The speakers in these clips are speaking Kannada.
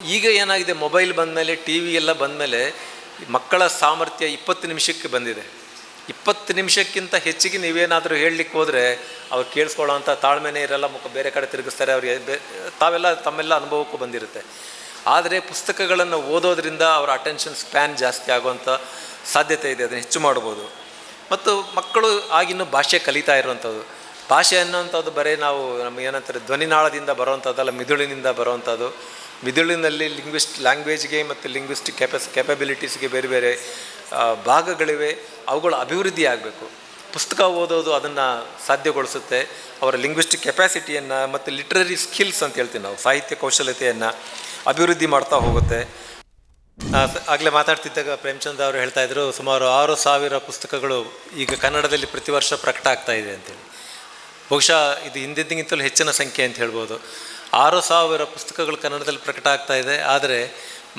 ಈಗ ಏನಾಗಿದೆ? ಮೊಬೈಲ್ ಬಂದಮೇಲೆ ಟಿ ವಿ ಎಲ್ಲ ಬಂದಮೇಲೆ ಮಕ್ಕಳ ಸಾಮರ್ಥ್ಯ ಇಪ್ಪತ್ತು ನಿಮಿಷಕ್ಕೆ ಬಂದಿದೆ. ಇಪ್ಪತ್ತು ನಿಮಿಷಕ್ಕಿಂತ ಹೆಚ್ಚಿಗೆ ನೀವೇನಾದರೂ ಹೇಳಲಿಕ್ಕೆ ಹೋದರೆ ಅವ್ರು ಕೇಳಿಸ್ಕೊಳ್ಳೋಂಥ ತಾಳ್ಮೆನೇ ಇರಲ್ಲ, ಮುಖ ಬೇರೆ ಕಡೆ ತಿರುಗಿಸ್ತಾರೆ, ಅವ್ರಿಗೆ ತಾವೆಲ್ಲ ತಮ್ಮೆಲ್ಲ ಅನುಭವಕ್ಕೂ ಬಂದಿರುತ್ತೆ. ಆದರೆ ಪುಸ್ತಕಗಳನ್ನು ಓದೋದ್ರಿಂದ ಅವರ ಅಟೆನ್ಷನ್ ಸ್ಪ್ಯಾನ್ ಜಾಸ್ತಿ ಆಗುವಂಥ ಸಾಧ್ಯತೆ ಇದೆ, ಅದನ್ನು ಹೆಚ್ಚು ಮಾಡ್ಬೋದು. ಮತ್ತು ಮಕ್ಕಳು ಆಗಿನ್ನೂ ಭಾಷೆ ಕಲಿತಾ ಇರುವಂಥದ್ದು. ಭಾಷೆ ಅನ್ನೋವಂಥದ್ದು ಬರೀ ನಾವು ನಮಗೆ ಏನಂತಾರೆ, ಧ್ವನಿನಾಳದಿಂದ ಬರುವಂಥದ್ದಲ್ಲ, ಮಿದುಳಿನಿಂದ ಬರುವಂಥದ್ದು. ಮಿದುಳಿನಲ್ಲಿ ಲಿಂಗ್ವಿಸ್ಟ್ ಲ್ಯಾಂಗ್ವೇಜ್ಗೆ ಮತ್ತು ಲಿಂಗ್ವಿಸ್ಟಿಕ್ ಕೆಪಸ್ ಕೆಪಬಿಲಿಟೀಸ್ಗೆ ಬೇರೆ ಬೇರೆ ಭಾಗಗಳಿವೆ. ಅವುಗಳ ಅಭಿವೃದ್ಧಿ ಆಗಬೇಕು. ಪುಸ್ತಕ ಓದೋದು ಅದನ್ನು ಸಾಧ್ಯಗೊಳಿಸುತ್ತೆ. ಅವರ ಲಿಂಗ್ವಿಸ್ಟಿಕ್ ಕೆಪ್ಯಾಸಿಟಿಯನ್ನು ಮತ್ತು ಲಿಟ್ರರಿ ಸ್ಕಿಲ್ಸ್ ಅಂತ ಹೇಳ್ತೀವಿ ನಾವು, ಸಾಹಿತ್ಯ ಕೌಶಲ್ಯತೆಯನ್ನು ಅಭಿವೃದ್ಧಿ ಮಾಡ್ತಾ ಹೋಗುತ್ತೆ. ಆಗಲೇ ಮಾತಾಡ್ತಿದ್ದಾಗ ಪ್ರೇಮಚಂದ್ ಅವರು ಹೇಳ್ತಾ ಇದ್ರು, ಸುಮಾರು ಆರು ಸಾವಿರ ಪುಸ್ತಕಗಳು ಈಗ ಕನ್ನಡದಲ್ಲಿ ಪ್ರತಿ ವರ್ಷ ಪ್ರಕಟ ಆಗ್ತಾ ಇದೆ ಅಂತೇಳಿ. ಬಹುಶಃ ಇದು ಹಿಂದಿದ್ದಕ್ಕಿಂತಲೂ ಹೆಚ್ಚಿನ ಸಂಖ್ಯೆ ಅಂತ ಹೇಳ್ಬೋದು. ಆರು ಸಾವಿರ ಪುಸ್ತಕಗಳು ಕನ್ನಡದಲ್ಲಿ ಪ್ರಕಟ ಆಗ್ತಾ ಇದೆ, ಆದರೆ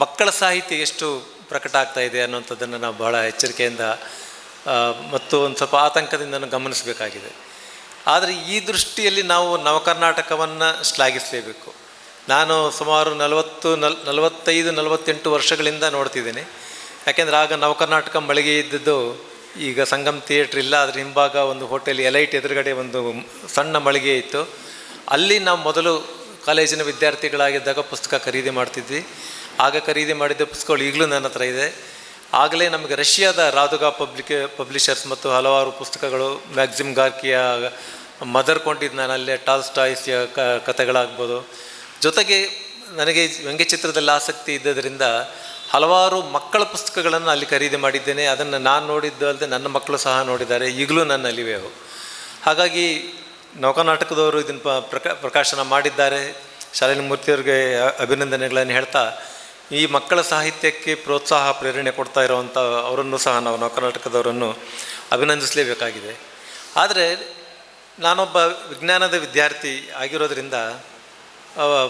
ಮಕ್ಕಳ ಸಾಹಿತ್ಯ ಎಷ್ಟು ಪ್ರಕಟ ಆಗ್ತಾ ಇದೆ ಅನ್ನೋಂಥದ್ದನ್ನು ನಾವು ಬಹಳ ಎಚ್ಚರಿಕೆಯಿಂದ ಮತ್ತು ಒಂದು ಸ್ವಲ್ಪ ಆತಂಕದಿಂದ ಗಮನಿಸಬೇಕಾಗಿದೆ. ಆದರೆ ಈ ದೃಷ್ಟಿಯಲ್ಲಿ ನಾವು ನವಕರ್ನಾಟಕವನ್ನು ಶ್ಲಾಘಿಸಲೇಬೇಕು. ನಾನು ಸುಮಾರು ನಲವತ್ತು, ನಲ್, ನಲವತ್ತೈದು, ನಲವತ್ತೆಂಟು ವರ್ಷಗಳಿಂದ ನೋಡ್ತಿದ್ದೀನಿ. ಯಾಕೆಂದರೆ ಆಗ ನವಕರ್ನಾಟಕ ಮಳಿಗೆ ಇದ್ದದ್ದು ಈಗ ಸಂಗಮ್ ಥಿಯೇಟ್ರ್ ಇಲ್ಲ, ಅದ್ರ ಹಿಂಭಾಗ ಒಂದು ಹೋಟೆಲ್ ಎಲೈಟ್ ಎದುರುಗಡೆ ಒಂದು ಸಣ್ಣ ಮಳಿಗೆ ಇತ್ತು. ಅಲ್ಲಿ ನಾವು ಮೊದಲು ಕಾಲೇಜಿನ ವಿದ್ಯಾರ್ಥಿಗಳಾಗಿದ್ದಾಗ ಪುಸ್ತಕ ಖರೀದಿ ಮಾಡ್ತಿದ್ವಿ. ಆಗ ಖರೀದಿ ಮಾಡಿದ್ದ ಪುಸ್ತಕಗಳು ಈಗಲೂ ನನ್ನ ಹತ್ರ ಇದೆ. ಆಗಲೇ ನಮಗೆ ರಷ್ಯಾದ ರಾಧುಗಾ ಪಬ್ಲಿಕ್, ಪಬ್ಲಿಷರ್ಸ್ ಮತ್ತು ಹಲವಾರು ಪುಸ್ತಕಗಳು ಮ್ಯಾಕ್ಸಿಮ್ ಗಾರ್ಕಿಯ, ಮದರ್ ಕೊಂಡಿದ್ದು ನಾನು ಅಲ್ಲೇ ಟಾಲ್ ಸ್ಟಾಯ್ಸ್ ಕಥೆಗಳಾಗ್ಬೋದು. ಜೊತೆಗೆ ನನಗೆ ವ್ಯಂಗ್ಯಚಿತ್ರದಲ್ಲಿ ಆಸಕ್ತಿ ಇದ್ದದರಿಂದ ಹಲವಾರು ಮಕ್ಕಳ ಪುಸ್ತಕಗಳನ್ನು ಅಲ್ಲಿ ಖರೀದಿ ಮಾಡಿದ್ದೇನೆ. ಅದನ್ನು ನಾನು ನೋಡಿದ್ದು ಅಲ್ಲದೆ ನನ್ನ ಮಕ್ಕಳು ಸಹ ನೋಡಿದ್ದಾರೆ. ಈಗಲೂ ನನ್ನಲ್ಲಿವೆ ಅವು. ಹಾಗಾಗಿ ನವಕರ್ನಾಟಕದವರು ಇದನ್ನು ಪ್ರಕಾ ಪ್ರಕಾಶನ ಮಾಡಿದ್ದಾರೆ. ಶಾಲಿನಿ ಮೂರ್ತಿಯವ್ರಿಗೆ ಅಭಿನಂದನೆಗಳನ್ನು ಹೇಳ್ತಾ, ಈ ಮಕ್ಕಳ ಸಾಹಿತ್ಯಕ್ಕೆ ಪ್ರೋತ್ಸಾಹ, ಪ್ರೇರಣೆ ಕೊಡ್ತಾ ಇರುವಂಥ ಅವರನ್ನು ಸಹ ನಾವು ನೌಕಾನಾಟಕದವರನ್ನು ಅಭಿನಂದಿಸಲೇಬೇಕಾಗಿದೆ. ಆದರೆ ನಾನೊಬ್ಬ ವಿಜ್ಞಾನದ ವಿದ್ಯಾರ್ಥಿ ಆಗಿರೋದರಿಂದ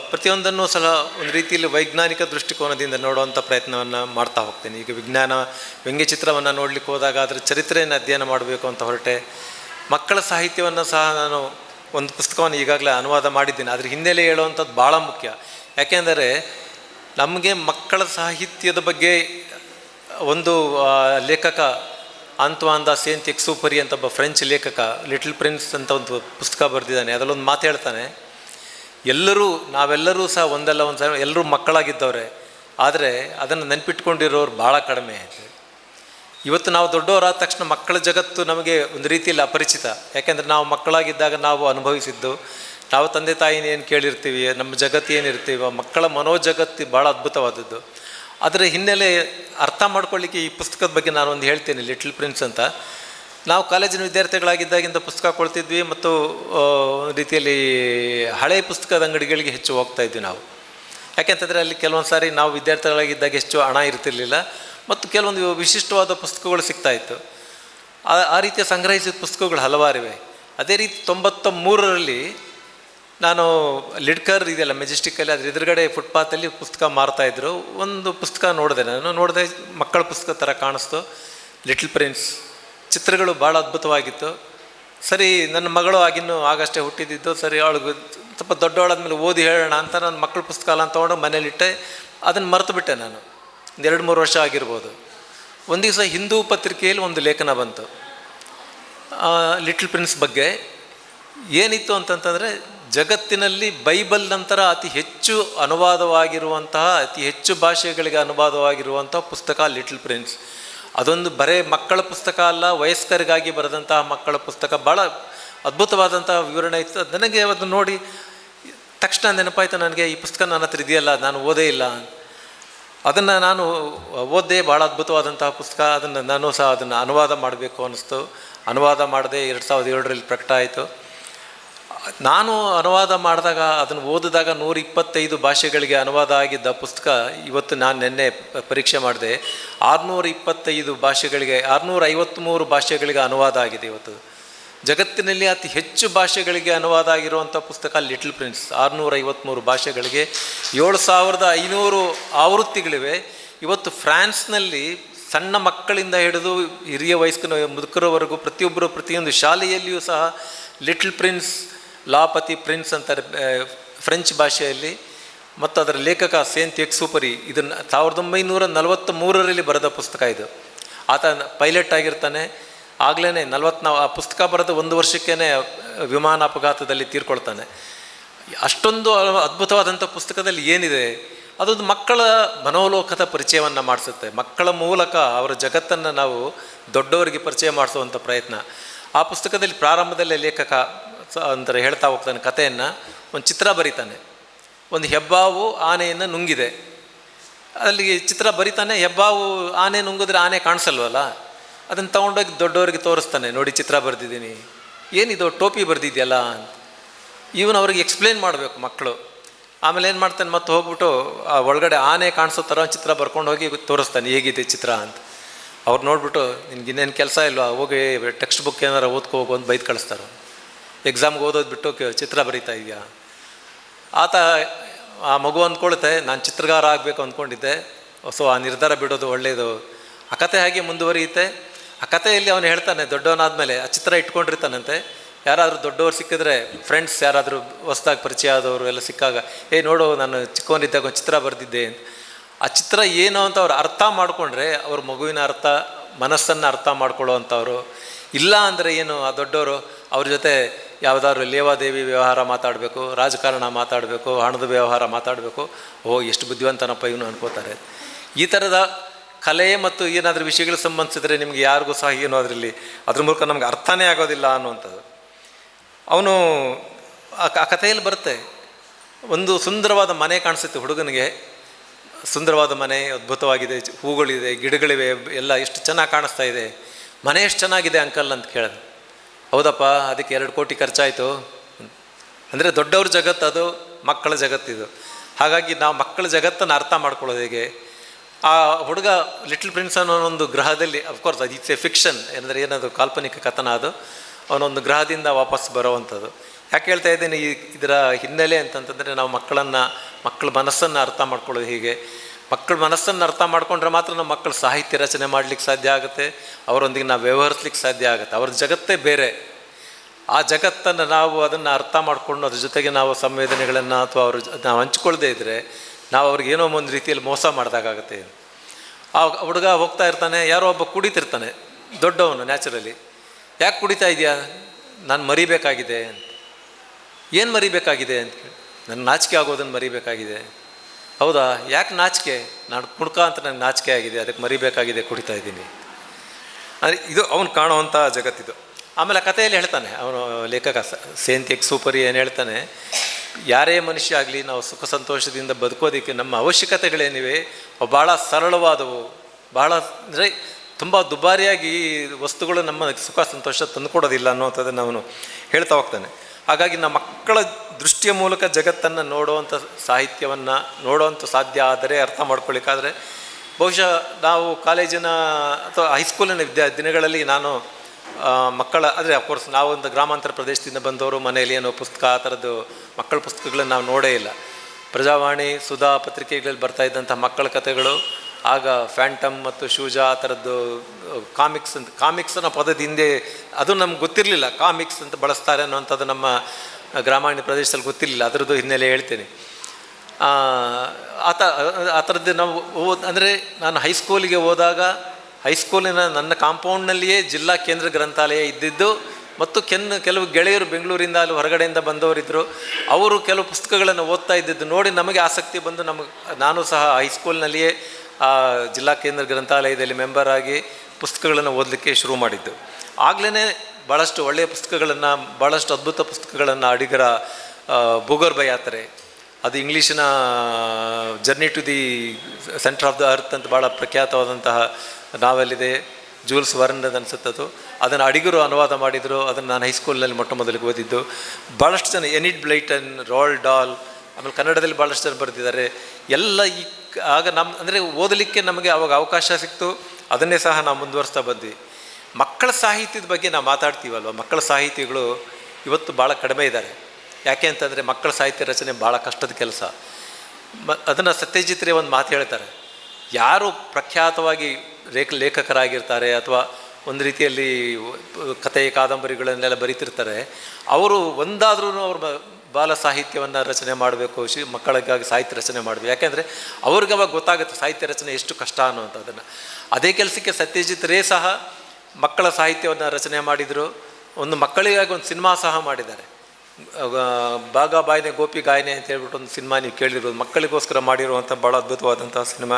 ಪ್ರತಿಯೊಂದನ್ನು ಸಹ ಒಂದು ರೀತಿಯಲ್ಲಿ ವೈಜ್ಞಾನಿಕ ದೃಷ್ಟಿಕೋನದಿಂದ ನೋಡುವಂಥ ಪ್ರಯತ್ನವನ್ನು ಮಾಡ್ತಾ ಹೋಗ್ತೇನೆ. ಈಗ ವಿಜ್ಞಾನ, ವ್ಯಂಗ್ಯಚಿತ್ರವನ್ನು ನೋಡಲಿಕ್ಕೆ ಹೋದಾಗ ಅದರ ಚರಿತ್ರೆಯನ್ನು ಅಧ್ಯಯನ ಮಾಡಬೇಕು ಅಂತ ಹೊರಟೆ. ಮಕ್ಕಳ ಸಾಹಿತ್ಯವನ್ನು ಸಹ ನಾನು ಒಂದು ಪುಸ್ತಕವನ್ನು ಈಗಾಗಲೇ ಅನುವಾದ ಮಾಡಿದ್ದೀನಿ. ಅದ್ರ ಹಿನ್ನೆಲೆ ಹೇಳುವಂಥದ್ದು ಭಾಳ ಮುಖ್ಯ. ಯಾಕೆಂದರೆ ನಮಗೆ ಮಕ್ಕಳ ಸಾಹಿತ್ಯದ ಬಗ್ಗೆ ಒಂದು ಲೇಖಕ ಆಂತ್ವಾನ್ ದ ಸೇಂಟ್ ಎಕ್ಸೂಪರಿ ಅಂತ ಒಬ್ಬ ಫ್ರೆಂಚ್ ಲೇಖಕ, ಲಿಟಲ್ ಪ್ರಿನ್ಸ್ ಅಂತ ಒಂದು ಪುಸ್ತಕ ಬರೆದಿದ್ದಾನೆ. ಅದರಲ್ಲೊಂದು ಮಾತು ಹೇಳ್ತಾನೆ. ಎಲ್ಲರೂ, ನಾವೆಲ್ಲರೂ ಸಹ ಒಂದಲ್ಲ ಒಂದು ಎಲ್ಲರೂ ಮಕ್ಕಳಾಗಿದ್ದವ್ರೆ. ಆದರೆ ಅದನ್ನು ನೆನ್ಪಿಟ್ಕೊಂಡಿರೋರು ಭಾಳ ಕಡಿಮೆ. ಇವತ್ತು ನಾವು ದೊಡ್ಡವರಾದ ತಕ್ಷಣ ಮಕ್ಕಳ ಜಗತ್ತು ನಮಗೆ ಒಂದು ರೀತಿಯಲ್ಲಿ ಅಪರಿಚಿತ. ಯಾಕೆಂದರೆ ನಾವು ಮಕ್ಕಳಾಗಿದ್ದಾಗ ನಾವು ಅನುಭವಿಸಿದ್ದು, ನಾವು ತಂದೆ ತಾಯಿನ ಏನು ಕೇಳಿರ್ತೀವಿ, ನಮ್ಮ ಜಗತ್ತು ಏನಿರ್ತೀವೋ ಮಕ್ಕಳ ಮನೋಜಗತ್ತು ಭಾಳ ಅದ್ಭುತವಾದದ್ದು. ಅದರ ಹಿನ್ನೆಲೆ ಅರ್ಥ ಮಾಡ್ಕೊಳ್ಳಿಕ್ಕೆ ಈ ಪುಸ್ತಕದ ಬಗ್ಗೆ ನಾನು ಒಂದು ಹೇಳ್ತೀನಿ, ಲಿಟ್ಲ್ ಪ್ರಿನ್ಸ್ ಅಂತ. ನಾವು ಕಾಲೇಜಿನ ವಿದ್ಯಾರ್ಥಿಗಳಾಗಿದ್ದಾಗಿಂದ ಪುಸ್ತಕ ಕೊಡ್ತಿದ್ವಿ ಮತ್ತು ರೀತಿಯಲ್ಲಿ ಹಳೆಯ ಪುಸ್ತಕದ ಅಂಗಡಿಗಳಿಗೆ ಹೆಚ್ಚು ಹೋಗ್ತಾ ಇದ್ವಿ ನಾವು. ಯಾಕೆಂತಂದರೆ ಅಲ್ಲಿ ಕೆಲವೊಂದು ಸಾರಿ ನಾವು ವಿದ್ಯಾರ್ಥಿಗಳಾಗಿದ್ದಾಗ ಹೆಚ್ಚು ಹಣ ಇರ್ತಿರ್ಲಿಲ್ಲ. ಮತ್ತು ಕೆಲವೊಂದು ವಿಶಿಷ್ಟವಾದ ಪುಸ್ತಕಗಳು ಸಿಗ್ತಾ ಇತ್ತು. ಆ ರೀತಿಯ ಸಂಗ್ರಹಿಸಿದ ಪುಸ್ತಕಗಳು ಹಲವಾರಿವೆ. ಅದೇ ರೀತಿ ತೊಂಬತ್ತ ಮೂರರಲ್ಲಿ ನಾನು ಲಿಡ್ಕರ್ ಇದೆಯಲ್ಲ ಮೆಜೆಸ್ಟಿಕ್ಕಲ್ಲಿ ಅದ್ರ ಎದುರುಗಡೆ ಫುಟ್ಪಾತಲ್ಲಿ ಪುಸ್ತಕ ಮಾರ್ತಾಯಿದ್ರು ಒಂದು ಪುಸ್ತಕ ನೋಡಿದೆ ನಾನು. ನೋಡಿದೆ ಮಕ್ಕಳ ಪುಸ್ತಕ ಥರ ಕಾಣಿಸ್ತು. Little prince. ಚಿತ್ರಗಳು ಭಾಳ ಅದ್ಭುತವಾಗಿತ್ತು. ಸರಿ, ನನ್ನ ಮಗಳು ಆಗಿನ್ನೂ ಆಗಷ್ಟೇ ಹುಟ್ಟಿದ್ದು ಸರಿ ಅವಳಿಗೆ ಸ್ವಲ್ಪ ದೊಡ್ಡವಳಾದ್ಮೇಲೆ ಓದಿ ಹೇಳೋಣ ಅಂತ ನನ್ನ ಮಕ್ಕಳ ಪುಸ್ತಕ ಎಲ್ಲ ತೊಗೊಂಡು ಮನೇಲಿಟ್ಟೆ. ಅದನ್ನು ಮರೆತು ಬಿಟ್ಟೆ ನಾನು. ಒಂದು ಎರಡು ಮೂರು ವರ್ಷ ಆಗಿರ್ಬೋದು. ಒಂದು ದಿವಸ ಹಿಂದೂ ಪತ್ರಿಕೆಯಲ್ಲಿ ಒಂದು ಲೇಖನ ಬಂತು. ಲಿಟಲ್ ಪ್ರಿನ್ಸ್ ಬಗ್ಗೆ. ಏನಿತ್ತು ಅಂತಂತಂದರೆ, ಜಗತ್ತಿನಲ್ಲಿ ಬೈಬಲ್ ನಂತರ ಅತಿ ಹೆಚ್ಚು ಅನುವಾದವಾಗಿರುವಂತಹ, ಅತಿ ಹೆಚ್ಚು ಭಾಷೆಗಳಿಗೆ ಅನುವಾದವಾಗಿರುವಂತಹ ಪುಸ್ತಕ ಲಿಟಲ್ ಪ್ರಿನ್ಸ್ ಅದೊಂದು ಬರೇ ಮಕ್ಕಳ ಪುಸ್ತಕ ಅಲ್ಲ, ವಯಸ್ಕರಿಗಾಗಿ ಬರೆದಂತಹ ಮಕ್ಕಳ ಪುಸ್ತಕ. ಭಾಳ ಅದ್ಭುತವಾದಂತಹ ವಿವರಣೆ ಇತ್ತು. ನನಗೆ ಅದನ್ನು ನೋಡಿ ತಕ್ಷಣ ನೆನಪಾಯಿತು, ನನಗೆ ಈ ಪುಸ್ತಕ ನನ್ನ ಹತ್ರ ಇದೆಯಲ್ಲ, ನಾನು ಓದೇ ಇಲ್ಲ ಅದನ್ನು ನಾನು ಓದ್ದೆ ಭಾಳ ಅದ್ಭುತವಾದಂತಹ ಪುಸ್ತಕ. ಅದನ್ನು ನಾನು ಸಹ ಅದನ್ನು ಅನುವಾದ ಮಾಡಬೇಕು ಅನ್ನಿಸ್ತು. ಅನುವಾದ ಮಾಡದೆ ಎರಡು ಸಾವಿರದ ಏಳರಲ್ಲಿ ಪ್ರಕಟ ಆಯಿತು. ನಾನು ಅನುವಾದ ಮಾಡಿದಾಗ, ಅದನ್ನು ಓದಿದಾಗ ನೂರ ಇಪ್ಪತ್ತೈದು ಭಾಷೆಗಳಿಗೆ ಅನುವಾದ ಆಗಿದ್ದ ಪುಸ್ತಕ ಇವತ್ತು ನಾನು ನಿನ್ನೆ ಪರೀಕ್ಷೆ ಮಾಡಿದೆ. ಆರುನೂರ ಇಪ್ಪತ್ತೈದು ಭಾಷೆಗಳಿಗೆ ಆರುನೂರ ಐವತ್ತ್ಮೂರು ಭಾಷೆಗಳಿಗೆ ಅನುವಾದ ಆಗಿದೆ ಇವತ್ತು. ಜಗತ್ತಿನಲ್ಲಿ ಅತಿ ಹೆಚ್ಚು ಭಾಷೆಗಳಿಗೆ ಅನುವಾದ ಆಗಿರುವಂಥ ಪುಸ್ತಕ ಲಿಟ್ಲ್ ಪ್ರಿನ್ಸ್ ಆರುನೂರ ಐವತ್ತ್ಮೂರು ಭಾಷೆಗಳಿಗೆ ಏಳು ಸಾವಿರದ ಐನೂರು ಆವೃತ್ತಿಗಳಿವೆ. ಇವತ್ತು ಫ್ರಾನ್ಸ್ನಲ್ಲಿ ಸಣ್ಣ ಮಕ್ಕಳಿಂದ ಹಿಡಿದು ಹಿರಿಯ ವಯಸ್ಕನ ಮುದುಕರವರೆಗೂ ಪ್ರತಿಯೊಬ್ಬರು ಪ್ರತಿಯೊಂದು ಶಾಲೆಯಲ್ಲಿಯೂ ಸಹ ಲಿಟ್ಲ್ ಪ್ರಿನ್ಸ್ ಲಾಪತಿ ಪ್ರಿನ್ಸ್ ಅಂತಾರೆ ಫ್ರೆಂಚ್ ಭಾಷೆಯಲ್ಲಿ. ಮತ್ತು ಅದರ ಲೇಖಕ ಸೇಂತ್ ಎಕ್ಸೂಪರಿ ಇದನ್ನು ಸಾವಿರದ ಒಂಬೈನೂರ ನಲವತ್ತ ಮೂರರಲ್ಲಿ ಬರೆದ ಪುಸ್ತಕ ಇದು. ಆತ ಪೈಲಟ್ ಆಗಿರ್ತಾನೆ. ಆಗಲೇ ನಲವತ್ನ ಆ ಪುಸ್ತಕ ಬರೆದು ಒಂದು ವರ್ಷಕ್ಕೇ ವಿಮಾನ ಅಪಘಾತದಲ್ಲಿ ತೀರ್ಕೊಳ್ತಾನೆ. ಅಷ್ಟೊಂದು ಅದ್ಭುತವಾದಂಥ ಪುಸ್ತಕದಲ್ಲಿ ಏನಿದೆ? ಅದೊಂದು ಮಕ್ಕಳ ಮನೋಲೋಕದ ಪರಿಚಯವನ್ನು ಮಾಡಿಸುತ್ತೆ. ಮಕ್ಕಳ ಮೂಲಕ ಅವರ ಜಗತ್ತನ್ನು ನಾವು ದೊಡ್ಡವರಿಗೆ ಪರಿಚಯ ಮಾಡಿಸುವಂಥ ಪ್ರಯತ್ನ. ಆ ಪುಸ್ತಕದಲ್ಲಿ ಪ್ರಾರಂಭದಲ್ಲೇ ಲೇಖಕ ಅಂದರೆ ಹೇಳ್ತಾ ಹೋಗ್ತಾನೆ ಕಥೆಯನ್ನು. ಒಂದು ಚಿತ್ರ ಬರೀತಾನೆ. ಒಂದು ಹೆಬ್ಬಾವು ಆನೆಯನ್ನು ನುಂಗಿದೆ. ಅಲ್ಲಿ ಚಿತ್ರ ಬರಿತಾನೆ, ಹೆಬ್ಬಾವು ಆನೆ ನುಂಗಿದ್ರೆ ಆನೆ ಕಾಣಿಸಲ್ವಲ್ಲ? ಅದನ್ನು ತೊಗೊಂಡೋಗಿ ದೊಡ್ಡವರಿಗೆ ತೋರಿಸ್ತಾನೆ, ನೋಡಿ ಚಿತ್ರ ಬರೆದಿದ್ದೀನಿ. ಏನಿದು ಟೋಪಿ ಬರೆದಿದೆಯಲ್ಲ? ಅಂತ. ಇವನು ಅವ್ರಿಗೆ ಎಕ್ಸ್ಪ್ಲೇನ್ ಮಾಡಬೇಕು ಮಕ್ಕಳು ಆಮೇಲೆ ಏನು ಮಾಡ್ತಾನೆ, ಮತ್ತೆ ಹೋಗ್ಬಿಟ್ಟು ಆ ಒಳಗಡೆ ಆನೆ ಕಾಣಿಸೋ ಥರ ಚಿತ್ರ ಬರ್ಕೊಂಡು ಹೋಗಿ ತೋರಿಸ್ತಾನೆ, ಹೇಗಿದೆ ಚಿತ್ರ? ಅಂತ. ಅವ್ರು ನೋಡ್ಬಿಟ್ಟು, ನಿನ್ಗೆ ಇನ್ನೇನು ಕೆಲಸ ಇಲ್ವಾ? ಹೋಗಿ ಟೆಕ್ಸ್ಟ್ ಬುಕ್ ಏನಾರು ಓದ್ಕೊ ಹೋಗು ಅಂತ ಬೈದು ಕಳಿಸ್ತಾರೆ ಎಕ್ಸಾಮ್ಗೆ ಓದೋದು ಬಿಟ್ಟು ಚಿತ್ರ ಬರೀತಾ ಇದೆಯಾ? ಆತ ಆ ಮಗು ಅಂದ್ಕೊಳುತ್ತೆ ನಾನು ಚಿತ್ರಗಾರ ಆಗಬೇಕು ಅಂದ್ಕೊಂಡಿದ್ದೆ. ಸೊ ಆ ನಿರ್ಧಾರ ಬಿಡೋದು ಒಳ್ಳೆಯದು ಆ ಕತೆ ಹಾಗೆ ಮುಂದುವರಿಯುತ್ತೆ. ಆ ಕಥೆಯಲ್ಲಿ ಅವನು ಹೇಳ್ತಾನೆ, ದೊಡ್ಡವನಾದ್ಮೇಲೆ ಆ ಚಿತ್ರ ಇಟ್ಕೊಂಡಿರ್ತಾನಂತೆ. ಯಾರಾದರೂ ದೊಡ್ಡವರು ಸಿಕ್ಕಿದ್ರೆ ಫ್ರೆಂಡ್ಸ್ ಯಾರಾದರೂ ಹೊಸ್ದಾಗಿ ಪರಿಚಯ ಆದವರು ಎಲ್ಲ ಸಿಕ್ಕಾಗ, ಏ ನೋಡು, ನಾನು ಚಿಕ್ಕವನಿದ್ದಾಗ ಒಂದು ಚಿತ್ರ ಬರೆದಿದ್ದೆ ಅಂತ. ಆ ಚಿತ್ರ ಏನು ಅಂತ ಅವ್ರು ಅರ್ಥ ಮಾಡಿಕೊಂಡ್ರೆ ಅವ್ರ ಮಗುವಿನ ಅರ್ಥ, ಮನಸ್ಸನ್ನು ಅರ್ಥ ಮಾಡ್ಕೊಳ್ಳೋವಂಥವ್ರು. ಇಲ್ಲ ಅಂದರೆ ಏನು, ಆ ದೊಡ್ಡವರು ಅವ್ರ ಜೊತೆ ಯಾವುದಾದ್ರು ಲೇವಾದೇವಿ ವ್ಯವಹಾರ ಮಾತಾಡಬೇಕು, ರಾಜಕಾರಣ ಮಾತಾಡಬೇಕು, ಹಣದ ವ್ಯವಹಾರ ಮಾತಾಡಬೇಕು. ಓ, ಎಷ್ಟು ಬುದ್ಧಿವಂತನಪ್ಪ ಇವನು ಅನ್ಕೋತಾರೆ. ಈ ಥರದ ಕಲೆ ಮತ್ತು ಏನಾದರೂ ವಿಷಯಗಳಿಗೆ ಸಂಬಂಧಿಸಿದರೆ ನಿಮಗೆ ಯಾರಿಗೂ ಸಹ ಏನು ಅದರಲ್ಲಿ ಅದ್ರ ಮೂಲಕ ನಮ್ಗೆ ಅರ್ಥನೇ ಆಗೋದಿಲ್ಲ ಅನ್ನುವಂಥದ್ದು. ಅವನು ಆ ಕಥೆಯಲ್ಲಿ ಬರುತ್ತೆ, ಒಂದು ಸುಂದರವಾದ ಮನೆ ಕಾಣಿಸುತ್ತೆ ಹುಡುಗನಿಗೆ. ಸುಂದರವಾದ ಮನೆ, ಅದ್ಭುತವಾಗಿದೆ, ಹೂಗಳಿದೆ, ಗಿಡಗಳಿವೆ, ಎಲ್ಲ ಎಷ್ಟು ಚೆನ್ನಾಗಿ ಕಾಣಿಸ್ತಾ ಇದೆ. ಮನೆ ಎಷ್ಟು ಚೆನ್ನಾಗಿದೆ ಅಂಕಲ್ ಅಂತ ಕೇಳಿದ. ಹೌದಪ್ಪ, ಅದಕ್ಕೆ ಎರಡು ಕೋಟಿ ಖರ್ಚಾಯಿತು. ಅಂದರೆ ದೊಡ್ಡವ್ರ ಜಗತ್ತು ಅದು ಮಕ್ಕಳ ಜಗತ್ತಿದು ಹಾಗಾಗಿ ನಾವು ಮಕ್ಕಳ ಜಗತ್ತನ್ನು ಅರ್ಥ ಮಾಡ್ಕೊಳ್ಳೋದು ಹೇಗೆ? ಆ ಹುಡುಗ ಲಿಟಲ್ ಪ್ರಿನ್ಸ್ ಅನ್ನೋ ಒಂದು ಗ್ರಹದಲ್ಲಿ ಅಫ್ಕೋರ್ಸ್ ಅದು ಇಟ್ಸ್ ಎ ಫಿಕ್ಷನ್ ಅಂದರೆ ಏನದು ಕಾಲ್ಪನಿಕ ಕಥನ ಅದು. ಅವನೊಂದು ಗ್ರಹದಿಂದ ವಾಪಸ್ ಬರೋವಂಥದ್ದು. ಯಾಕೆ ಹೇಳ್ತಾ ಇದ್ದೀನಿ? ಈ ಇದರ ಹಿನ್ನೆಲೆ ಅಂತಂತಂದರೆ ನಾವು ಮಕ್ಕಳನ್ನು, ಮಕ್ಕಳ ಮನಸ್ಸನ್ನು ಅರ್ಥ ಮಾಡ್ಕೊಳ್ಳೋದು ಹೀಗೆ. ಮಕ್ಕಳ ಮನಸ್ಸನ್ನು ಅರ್ಥ ಮಾಡ್ಕೊಂಡ್ರೆ ಮಾತ್ರ ನಮ್ಮ ಮಕ್ಕಳು ಸಾಹಿತ್ಯ ರಚನೆ ಮಾಡಲಿಕ್ಕೆ ಸಾಧ್ಯ ಆಗುತ್ತೆ. ಅವರೊಂದಿಗೆ ನಾವು ವ್ಯವಹರಿಸ್ಲಿಕ್ಕೆ ಸಾಧ್ಯ ಆಗುತ್ತೆ. ಅವ್ರ ಜಗತ್ತೇ ಬೇರೆ. ಆ ಜಗತ್ತನ್ನು ನಾವು ಅದನ್ನು ಅರ್ಥ ಮಾಡಿಕೊಂಡು ಅದ್ರ ಜೊತೆಗೆ ನಾವು ಸಂವೇದನೆಗಳನ್ನು ಅಥವಾ ಅವ್ರ ನಾವು ಹಂಚ್ಕೊಳ್ಳದೇ ಇದ್ದರೆ ನಾವು ಅವ್ರಿಗೆ ಏನೋ ಒಂದು ರೀತಿಯಲ್ಲಿ ಮೋಸ ಮಾಡಿದಾಗತ್ತೆ ಆ ಹುಡುಗ ಹೋಗ್ತಾ ಇರ್ತಾನೆ, ಯಾರೋ ಒಬ್ಬ ಕುಡಿತಿರ್ತಾನೆ, ದೊಡ್ಡವನು ನ್ಯಾಚುರಲಿ. ಯಾಕೆ ಕುಡಿತಾ ಇದೆಯಾ? ನಾನು ಮರಿಬೇಕಾಗಿದೆ. ಅಂತ ಏನು ಮರಿಬೇಕಾಗಿದೆ? ಅಂತ ನನ್ನ ನಾಚಿಕೆ ಆಗೋದನ್ನು ಮರಿಬೇಕಾಗಿದೆ. ಹೌದಾ? ಯಾಕೆ ನಾಚಿಕೆ? ನಾನು ಕುಡ್ಕ ಅಂತ ನನಗೆ ನಾಚಿಕೆ ಆಗಿದೆ ಅದಕ್ಕೆ ಮರಿಬೇಕಾಗಿದೆ, ಕುಡಿತಾ ಇದ್ದೀನಿ. ಅಂದರೆ ಇದು ಅವನು ಕಾಣುವಂಥ ಜಗತ್ತಿದು. ಆಮೇಲೆ ಕಥೆಯಲ್ಲಿ ಹೇಳ್ತಾನೆ, ಅವನು ಲೇಖಕ ಸ- ಸೇಂತಿಕ್ ಸೂಪರಿ ಏನು ಹೇಳ್ತಾನೆ, ಯಾರೇ ಮನುಷ್ಯ ಆಗಲಿ ನಾವು ಸುಖ ಸಂತೋಷದಿಂದ ಬದುಕೋದಕ್ಕೆ ನಮ್ಮ ಅವಶ್ಯಕತೆಗಳೇನಿವೆ, ಅವು ಭಾಳ ಸರಳವಾದವು. ಭಾಳ ಅಂದರೆ ತುಂಬ ದುಬಾರಿಯಾಗಿ ವಸ್ತುಗಳು ನಮ್ಮ ಸುಖ ಸಂತೋಷ ತಂದುಕೊಡೋದಿಲ್ಲ ಅನ್ನುವಂಥದ್ದನ್ನು ಅವನು ಹೇಳ್ತಾ ಹೋಗ್ತಾನೆ. ಹಾಗಾಗಿ ನಮ್ಮ ಮಕ್ಕಳ ದೃಷ್ಟಿಯ ಮೂಲಕ ಜಗತ್ತನ್ನು ನೋಡುವಂಥ ಸಾಹಿತ್ಯವನ್ನು ನೋಡುವಂಥ ಸಾಧ್ಯ ಆದರೆ ಅರ್ಥ ಮಾಡ್ಕೊಳ್ಳಿಕ್ಕಾದರೆ ಬಹುಶಃ ನಾವು ಕಾಲೇಜಿನ ಅಥವಾ ಹೈಸ್ಕೂಲಿನ ವಿದ್ಯಾ ದಿನಗಳಲ್ಲಿ ನಾನು ಮಕ್ಕಳ ಅಂದರೆ ಅಫ್ಕೋರ್ಸ್ ನಾವೊಂದು ಗ್ರಾಮಾಂತರ ಪ್ರದೇಶದಿಂದ ಬಂದವರು ಮನೆಯಲ್ಲಿ ಏನೋ ಪುಸ್ತಕ ಆ ಥರದ್ದು ಮಕ್ಕಳ ಪುಸ್ತಕಗಳನ್ನು ನಾವು ನೋಡೇ ಇಲ್ಲ. ಪ್ರಜಾವಾಣಿ ಸುಧಾ ಪತ್ರಿಕೆಗಳಲ್ಲಿ ಬರ್ತಾ ಇದ್ದಂಥ ಮಕ್ಕಳ ಕಥೆಗಳು ಆಗ ಫ್ಯಾಂಟಮ್ ಮತ್ತು ಶೂಜಾ ಆ ಥರದ್ದು ಕಾಮಿಕ್ಸ್ ಅಂತ ಕಾಮಿಕ್ಸ್ ಅನ್ನೋ ಪದದ ಹಿಂದೆ ಅದು ನಮ್ಗೆ ಗೊತ್ತಿರಲಿಲ್ಲ. ಕಾಮಿಕ್ಸ್ ಅಂತ ಬಳಸ್ತಾರೆ ಅನ್ನೋಂಥದ್ದು ನಮ್ಮ ಗ್ರಾಮೀಣ ಪ್ರದೇಶದಲ್ಲಿ ಗೊತ್ತಿರಲಿಲ್ಲ. ಅದರದ್ದು ಹಿನ್ನೆಲೆ ಹೇಳ್ತೇನೆ. ಆ, ಥರದ್ದು ನಾವು ಓದ್ ಅಂದರೆ ನಾನು ಹೈಸ್ಕೂಲಿಗೆ ಹೋದಾಗ ಹೈಸ್ಕೂಲಿನ ನನ್ನ ಕಾಂಪೌಂಡ್ನಲ್ಲಿಯೇ ಜಿಲ್ಲಾ ಕೇಂದ್ರ ಗ್ರಂಥಾಲಯ ಇದ್ದಿದ್ದು ಮತ್ತು ಕೆನ್, ಕೆಲವು ಗೆಳೆಯರು ಬೆಂಗಳೂರಿಂದ ಅಲ್ಲಿ ಹೊರಗಡೆಯಿಂದ ಬಂದವರಿದ್ದರು ಅವರು ಕೆಲವು ಪುಸ್ತಕಗಳನ್ನು ಓದ್ತಾ ಇದ್ದಿದ್ದು ನೋಡಿ ನಮಗೆ ಆಸಕ್ತಿ ಬಂದು ನಮಗೆ, ನಾನು ಸಹ ಹೈಸ್ಕೂಲ್ನಲ್ಲಿಯೇ ಆ, ಜಿಲ್ಲಾ ಕೇಂದ್ರ ಗ್ರಂಥಾಲಯದಲ್ಲಿ ಮೆಂಬರ್ ಆಗಿ ಪುಸ್ತಕಗಳನ್ನು ಓದಲಿಕ್ಕೆ ಶುರು ಮಾಡಿದ್ದು. ಆಗಲೇ ಭಾಳಷ್ಟು ಒಳ್ಳೆಯ ಪುಸ್ತಕಗಳನ್ನು ಭಾಳಷ್ಟು ಅದ್ಭುತ ಪುಸ್ತಕಗಳನ್ನು ಅಡಿಗರ ಭೂಗರ್ಭ ಯಾತ್ರೆ, ಅದು ಇಂಗ್ಲೀಷಿನ journey to the centre of the earth ಅಂತ ಭಾಳ ಪ್ರಖ್ಯಾತವಾದಂತಹ ನಾವೆಲ್ಲಿದೆ ಜೂಲ್ಸ್ ವರ್ಣದ ಅಂತ ಅನಿಸುತ್ತದು. ಅದನ್ನು ಅಡಿಗರು ಅನುವಾದ ಮಾಡಿದರು. ಅದನ್ನು ನಾನು ಹೈಸ್ಕೂಲ್ನಲ್ಲಿ ಮೊಟ್ಟ ಮೊದಲಿಗೆ ಓದಿದ್ದು. ಭಾಳಷ್ಟು ಜನ ಎನಿಟ್ ಬ್ಲೈಟನ್, ರಾಲ್ ಡಾಲ್, ಆಮೇಲೆ ಕನ್ನಡದಲ್ಲಿ ಭಾಳಷ್ಟು ಜನ ಬರೆದಿದ್ದಾರೆ. ಎಲ್ಲ ಈ ಆಗ ನಮ್ಮ ಅಂದರೆ ಓದಲಿಕ್ಕೆ ನಮಗೆ ಆವಾಗ ಅವಕಾಶ ಸಿಕ್ತು. ಅದನ್ನೇ ಸಹ ನಾವು ಮುಂದುವರಿಸ್ತಾ ಬಂದ್ವಿ. ಮಕ್ಕಳ ಸಾಹಿತ್ಯದ ಬಗ್ಗೆ ನಾವು ಮಾತಾಡ್ತೀವಲ್ವ? ಮಕ್ಕಳ ಸಾಹಿತಿಗಳು ಇವತ್ತು ಭಾಳ ಕಡಿಮೆ ಇದ್ದಾರೆ ಯಾಕೆ ಅಂತಂದರೆ ಮಕ್ಕಳ ಸಾಹಿತ್ಯ ರಚನೆ ಭಾಳ ಕಷ್ಟದ ಕೆಲಸ. ಮ ಅದನ್ನು ಸತ್ಯಜಿತ್ ರೇ ಒಂದು ಮಾತು ಹೇಳ್ತಾರೆ. ಯಾರು ಪ್ರಖ್ಯಾತವಾಗಿ ಲೇಖ ಲೇಖಕರಾಗಿರ್ತಾರೆ ಅಥವಾ ಒಂದು ರೀತಿಯಲ್ಲಿ ಕತೆ ಕಾದಂಬರಿಗಳನ್ನೆಲ್ಲ ಬರಿತಿರ್ತಾರೆ. ಅವರು ಒಂದಾದ್ರೂ ಅವ್ರು ಬಾಲ ಸಾಹಿತ್ಯವನ್ನು ರಚನೆ ಮಾಡಬೇಕು, ಶಿ ಮಕ್ಕಳಿಗಾಗಿ ಸಾಹಿತ್ಯ ರಚನೆ ಮಾಡಬೇಕು. ಯಾಕೆಂದರೆ ಅವ್ರಿಗೆ ಅವಾಗ ಗೊತ್ತಾಗುತ್ತೆ ಸಾಹಿತ್ಯ ರಚನೆ ಎಷ್ಟು ಕಷ್ಟ ಅನ್ನುವಂಥದ್ದನ್ನು. ಅದೇ ಕೆಲಸಕ್ಕೆ ಸತ್ಯಜಿತ್ ರೇ ಸಹ ಮಕ್ಕಳ ಸಾಹಿತ್ಯವನ್ನು ರಚನೆ ಮಾಡಿದರು. ಒಂದು ಮಕ್ಕಳಿಗಾಗಿ ಒಂದು ಸಿನಿಮಾ ಸಹ ಮಾಡಿದ್ದಾರೆ. ಬಾಗ ಬಾಯ್ನೆ ಗೋಪಿ ಗಾಯನೆ ಅಂತ ಹೇಳ್ಬಿಟ್ಟು ಒಂದು ಸಿನಿಮಾ ನೀವು ಕೇಳಿರ್ಬೋದು. ಮಕ್ಕಳಿಗೋಸ್ಕರ ಮಾಡಿರುವಂಥ ಭಾಳ ಅದ್ಭುತವಾದಂಥ ಸಿನಿಮಾ.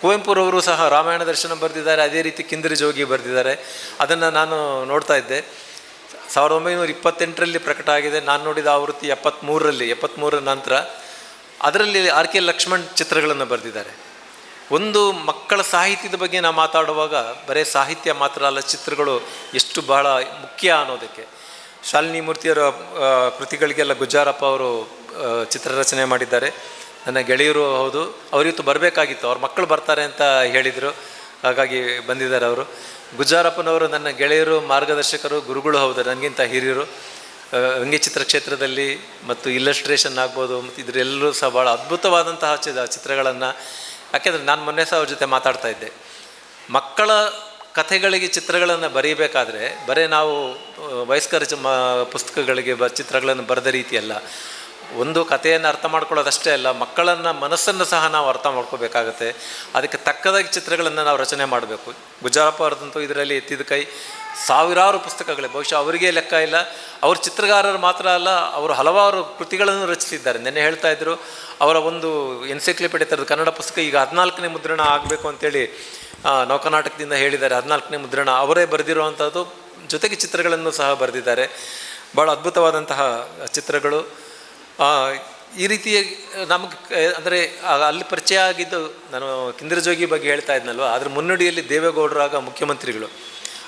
ಕುವೆಂಪುರವರು ಸಹ ರಾಮಾಯಣ ದರ್ಶನ ಬರೆದಿದ್ದಾರೆ, ಅದೇ ರೀತಿ ಕಿಂದಿರಿ ಜೋಗಿ ಬರೆದಿದ್ದಾರೆ. ಅದನ್ನು ನಾನು ನೋಡ್ತಾ ಇದ್ದೆ. ಸಾವಿರದ ಒಂಬೈನೂರ ಇಪ್ಪತ್ತೆಂಟರಲ್ಲಿ ಪ್ರಕಟ ಆಗಿದೆ. ನಾನು ನೋಡಿದ ಆವೃತ್ತಿ ಎಪ್ಪತ್ತ್ಮೂರರಲ್ಲಿ ಎಪ್ಪತ್ತ್ಮೂರರ ನಂತರ ಅದರಲ್ಲಿ ಆರ್ ಕೆ ಲಕ್ಷ್ಮಣ್ ಚಿತ್ರಗಳನ್ನು ಬರೆದಿದ್ದಾರೆ. ಒಂದು ಮಕ್ಕಳ ಸಾಹಿತ್ಯದ ಬಗ್ಗೆ ನಾವು ಮಾತಾಡುವಾಗ ಬರೀ ಸಾಹಿತ್ಯ ಮಾತ್ರ ಅಲ್ಲ, ಚಿತ್ರಗಳು ಎಷ್ಟು ಬಹಳ ಮುಖ್ಯ ಅನ್ನೋದಕ್ಕೆ. ಶಾಲಿನಿ ಮೂರ್ತಿಯವರ ಕೃತಿಗಳಿಗೆಲ್ಲ ಗುಜ್ಜಾರಪ್ಪ ಅವರು ಚಿತ್ರರಚನೆ ಮಾಡಿದ್ದಾರೆ. ನನ್ನ ಗೆಳೆಯರು ಹೌದು ಅವರಿವತ್ತು ಬರಬೇಕಾಗಿತ್ತು, ಅವ್ರ ಮಕ್ಕಳು ಬರ್ತಾರೆ ಅಂತ ಹೇಳಿದರು. ಹಾಗಾಗಿ ಬಂದಿದ್ದಾರೆ ಅವರು. ಗುಜಾರಪ್ಪನವರು ನನ್ನ ಗೆಳೆಯರು, ಮಾರ್ಗದರ್ಶಕರು, ಗುರುಗಳು ಹೌದು, ನನಗಿಂತ ಹಿರಿಯರು. ವ್ಯಂಗ್ಯಚಿತ್ರ ಕ್ಷೇತ್ರದಲ್ಲಿ ಮತ್ತು ಇಲ್ಲಸ್ಟ್ರೇಷನ್ ಆಗ್ಬೋದು, ಮತ್ತು ಇದರೆಲ್ಲರೂ ಸಹ ಭಾಳ ಅದ್ಭುತವಾದಂತಹ ಚಿ, ಚಿತ್ರಗಳನ್ನು, ಯಾಕೆಂದರೆ ನಾನು ಮೊನ್ನೆ ಸಹ ಅವ್ರ ಜೊತೆ ಮಾತಾಡ್ತಾ ಇದ್ದೆ. ಮಕ್ಕಳ ಕಥೆಗಳಿಗೆ ಚಿತ್ರಗಳನ್ನು ಬರೀಬೇಕಾದ್ರೆ, ಬರೀ ನಾವು ವಯಸ್ಕರ ಚ ಪುಸ್ತಕಗಳಿಗೆ ಬ, ಚಿತ್ರಗಳನ್ನು ಬರೆದ ರೀತಿಯಲ್ಲ. ಒಂದು ಕಥೆಯನ್ನು ಅರ್ಥ ಮಾಡ್ಕೊಳ್ಳೋದಷ್ಟೇ ಅಲ್ಲ, ಮಕ್ಕಳನ್ನು ಮನಸ್ಸನ್ನು ಸಹ ನಾವು ಅರ್ಥ ಮಾಡ್ಕೋಬೇಕಾಗತ್ತೆ. ಅದಕ್ಕೆ ತಕ್ಕದಾಗಿ ಚಿತ್ರಗಳನ್ನು ನಾವು ರಚನೆ ಮಾಡಬೇಕು. ಗುಜಾರಪ್ಪ ಅವ್ರದಂತೂ ಇದರಲ್ಲಿ ಎತ್ತಿದ ಕೈ ಸಾವಿರಾರು ಪುಸ್ತಕಗಳೇ ಬಹುಶಃ ಅವರಿಗೆ ಲೆಕ್ಕ ಇಲ್ಲ. ಅವರು ಚಿತ್ರಗಾರರು ಮಾತ್ರ ಅಲ್ಲ, ಅವರು ಹಲವಾರು ಕೃತಿಗಳನ್ನು ರಚಿಸಿದ್ದಾರೆ. ನೆನ್ನೆ ಹೇಳ್ತಾ ಇದ್ದರು ಅವರ ಒಂದು ಎನ್ಸೈಕ್ಲೋಪೀಡಿಯಾ ಥರದ ಕನ್ನಡ ಪುಸ್ತಕ ಈಗ ಹದಿನಾಲ್ಕನೇ ಮುದ್ರಣ ಆಗಬೇಕು ಅಂತೇಳಿ ನೌಕರ್ನಾಟಕದಿಂದ ಹೇಳಿದ್ದಾರೆ. ಹದಿನಾಲ್ಕನೇ ಮುದ್ರಣ. ಅವರೇ ಬರೆದಿರುವಂಥದ್ದು ಜೊತೆಗೆ ಚಿತ್ರಗಳನ್ನು ಸಹ ಬರೆದಿದ್ದಾರೆ. ಭಾಳ ಅದ್ಭುತವಾದಂತಹ ಚಿತ್ರಗಳು. ಈ ರೀತಿಯ ನಮಗೆ ಅಂದರೆ ಅಲ್ಲಿ ಪರಿಚಯ ಆಗಿದ್ದು ನಾನು ಕಿಂದ್ರಜೋಗಿ ಬಗ್ಗೆ ಹೇಳ್ತಾ ಇದ್ನಲ್ವ? ಅದ್ರ ಮುನ್ನುಡಿಯಲ್ಲಿ ದೇವೇಗೌಡರಾಗ ಮುಖ್ಯಮಂತ್ರಿಗಳು.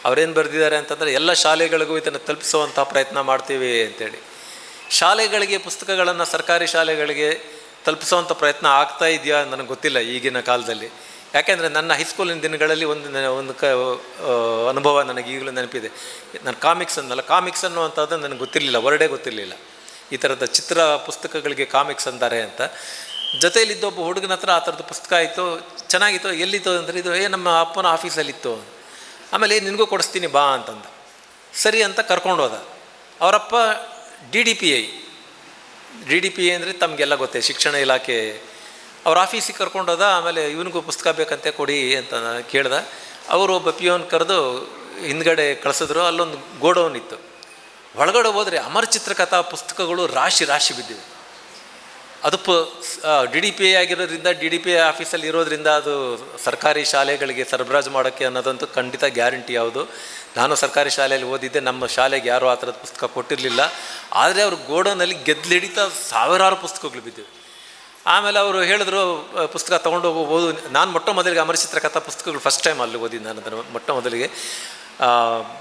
ಅವರೇನು ಬರೆದಿದ್ದಾರೆ ಅಂತಂದರೆ, ಎಲ್ಲ ಶಾಲೆಗಳಿಗೂ ಇದನ್ನು ತಲುಪಿಸುವಂಥ ಪ್ರಯತ್ನ ಮಾಡ್ತೀವಿ ಅಂತೇಳಿ. ಶಾಲೆಗಳಿಗೆ ಪುಸ್ತಕಗಳನ್ನು ಸರ್ಕಾರಿ ಶಾಲೆಗಳಿಗೆ ತಲುಪಿಸುವಂಥ ಪ್ರಯತ್ನ ಆಗ್ತಾ ಇದೆಯಾ ನನಗೆ ಗೊತ್ತಿಲ್ಲ ಈಗಿನ ಕಾಲದಲ್ಲಿ. ಯಾಕೆಂದರೆ ನನ್ನ ಹೈಸ್ಕೂಲಿನ ದಿನಗಳಲ್ಲಿ ಒಂದು ಒಂದು ಕ ಅನುಭವ ನನಗೆ ಈಗಲೂ ನೆನಪಿದೆ. ನಾನು ಕಾಮಿಕ್ಸ್ ಅನ್ನಲ್ಲ ಕಾಮಿಕ್ಸ್ ಅನ್ನುವಂಥದ್ದು ನನಗೆ ಗೊತ್ತಿರಲಿಲ್ಲ, ವರ್ಡೇ ಗೊತ್ತಿರಲಿಲ್ಲ. ಈ ಥರದ ಚಿತ್ರ ಪುಸ್ತಕಗಳಿಗೆ ಕಾಮಿಕ್ಸ್ ಅಂತಾರೆ ಅಂತ. ಜೊತೆಯಲ್ಲಿದ್ದ ಒಬ್ಬ ಹುಡುಗನ ಹತ್ರ ಆ ಥರದ್ದು ಪುಸ್ತಕ ಆಯಿತು ಚೆನ್ನಾಗಿತ್ತು ಎಲ್ಲಿತ್ತು ಅಂದರೆ ಇದು ಏ ನಮ್ಮ ಅಪ್ಪನ ಆಫೀಸಲ್ಲಿತ್ತು. ಆಮೇಲೆ "ಏ, ನಿನಗೂ ಕೊಡಿಸ್ತೀನಿ ಬಾ ಅಂತಂದ. ಸರಿ ಅಂತ ಕರ್ಕೊಂಡು ಹೋದ. ಅವರಪ್ಪ D D P I. D D P I ಅಂದರೆ ತಮಗೆಲ್ಲ ಗೊತ್ತೇ ಶಿಕ್ಷಣ ಇಲಾಖೆ. ಅವ್ರ ಆಫೀಸಿಗೆ ಕರ್ಕೊಂಡು ಹೋದ ಆಮೇಲೆ ಇವನಿಗೂ ಪುಸ್ತಕ ಬೇಕಂತೆ ಕೊಡಿ ಅಂತ ಕೇಳ್ದೆ. ಅವರು ಒಬ್ಬ ಪಿಯೋನ್ ಕರೆದು ಹಿಂದ್ಗಡೆ ಕಳಿಸಿದ್ರು. ಅಲ್ಲೊಂದು ಗೋಡೌನ್ ಇತ್ತು. ಒಳಗಡೆ ಹೋದರೆ ಅಮರ ಚಿತ್ರಕಥಾ ಪುಸ್ತಕಗಳು ರಾಶಿ ರಾಶಿ ಬಿದ್ದಿವೆ. ಅದು ಪ ಡಿ ಡಿ ಪಿ ಎ ಆಗಿರೋದ್ರಿಂದ, ಡಿ ಡಿ ಪಿ ಎ ಆಫೀಸಲ್ಲಿ ಇರೋದ್ರಿಂದ ಅದು ಸರ್ಕಾರಿ ಶಾಲೆಗಳಿಗೆ ಸರಬರಾಜು ಮಾಡೋಕ್ಕೆ ಅನ್ನೋದಂತೂ ಖಂಡಿತ ಗ್ಯಾರಂಟಿ ಯಾವುದು. ನಾನು ಸರ್ಕಾರಿ ಶಾಲೆಯಲ್ಲಿ ಓದಿದ್ದೆ, ನಮ್ಮ ಶಾಲೆಗೆ ಯಾರೂ ಆ ಥರದ ಪುಸ್ತಕ ಕೊಟ್ಟಿರಲಿಲ್ಲ. ಆದರೆ ಅವರು ಗೋಡೌನಲ್ಲಿ ಗೆದ್ದಲಿಡಿತಾ ಸಾವಿರಾರು ಪುಸ್ತಕಗಳು ಬಿದ್ದಿವೆ. ಆಮೇಲೆ ಅವರು ಹೇಳಿದ್ರು ಪುಸ್ತಕ ತೊಗೊಂಡು ಓದು. ನಾನು ಮೊಟ್ಟ ಮೊದಲಿಗೆ ಅಮರಚಿತ್ರಕಥಾ ಪುಸ್ತಕಗಳು ಫಸ್ಟ್ ಟೈಮ್ ಅಲ್ಲಿ ಓದಿದ್ದು ನಾನು ಅದನ್ನು ಮೊಟ್ಟ ಮೊದಲಿಗೆ.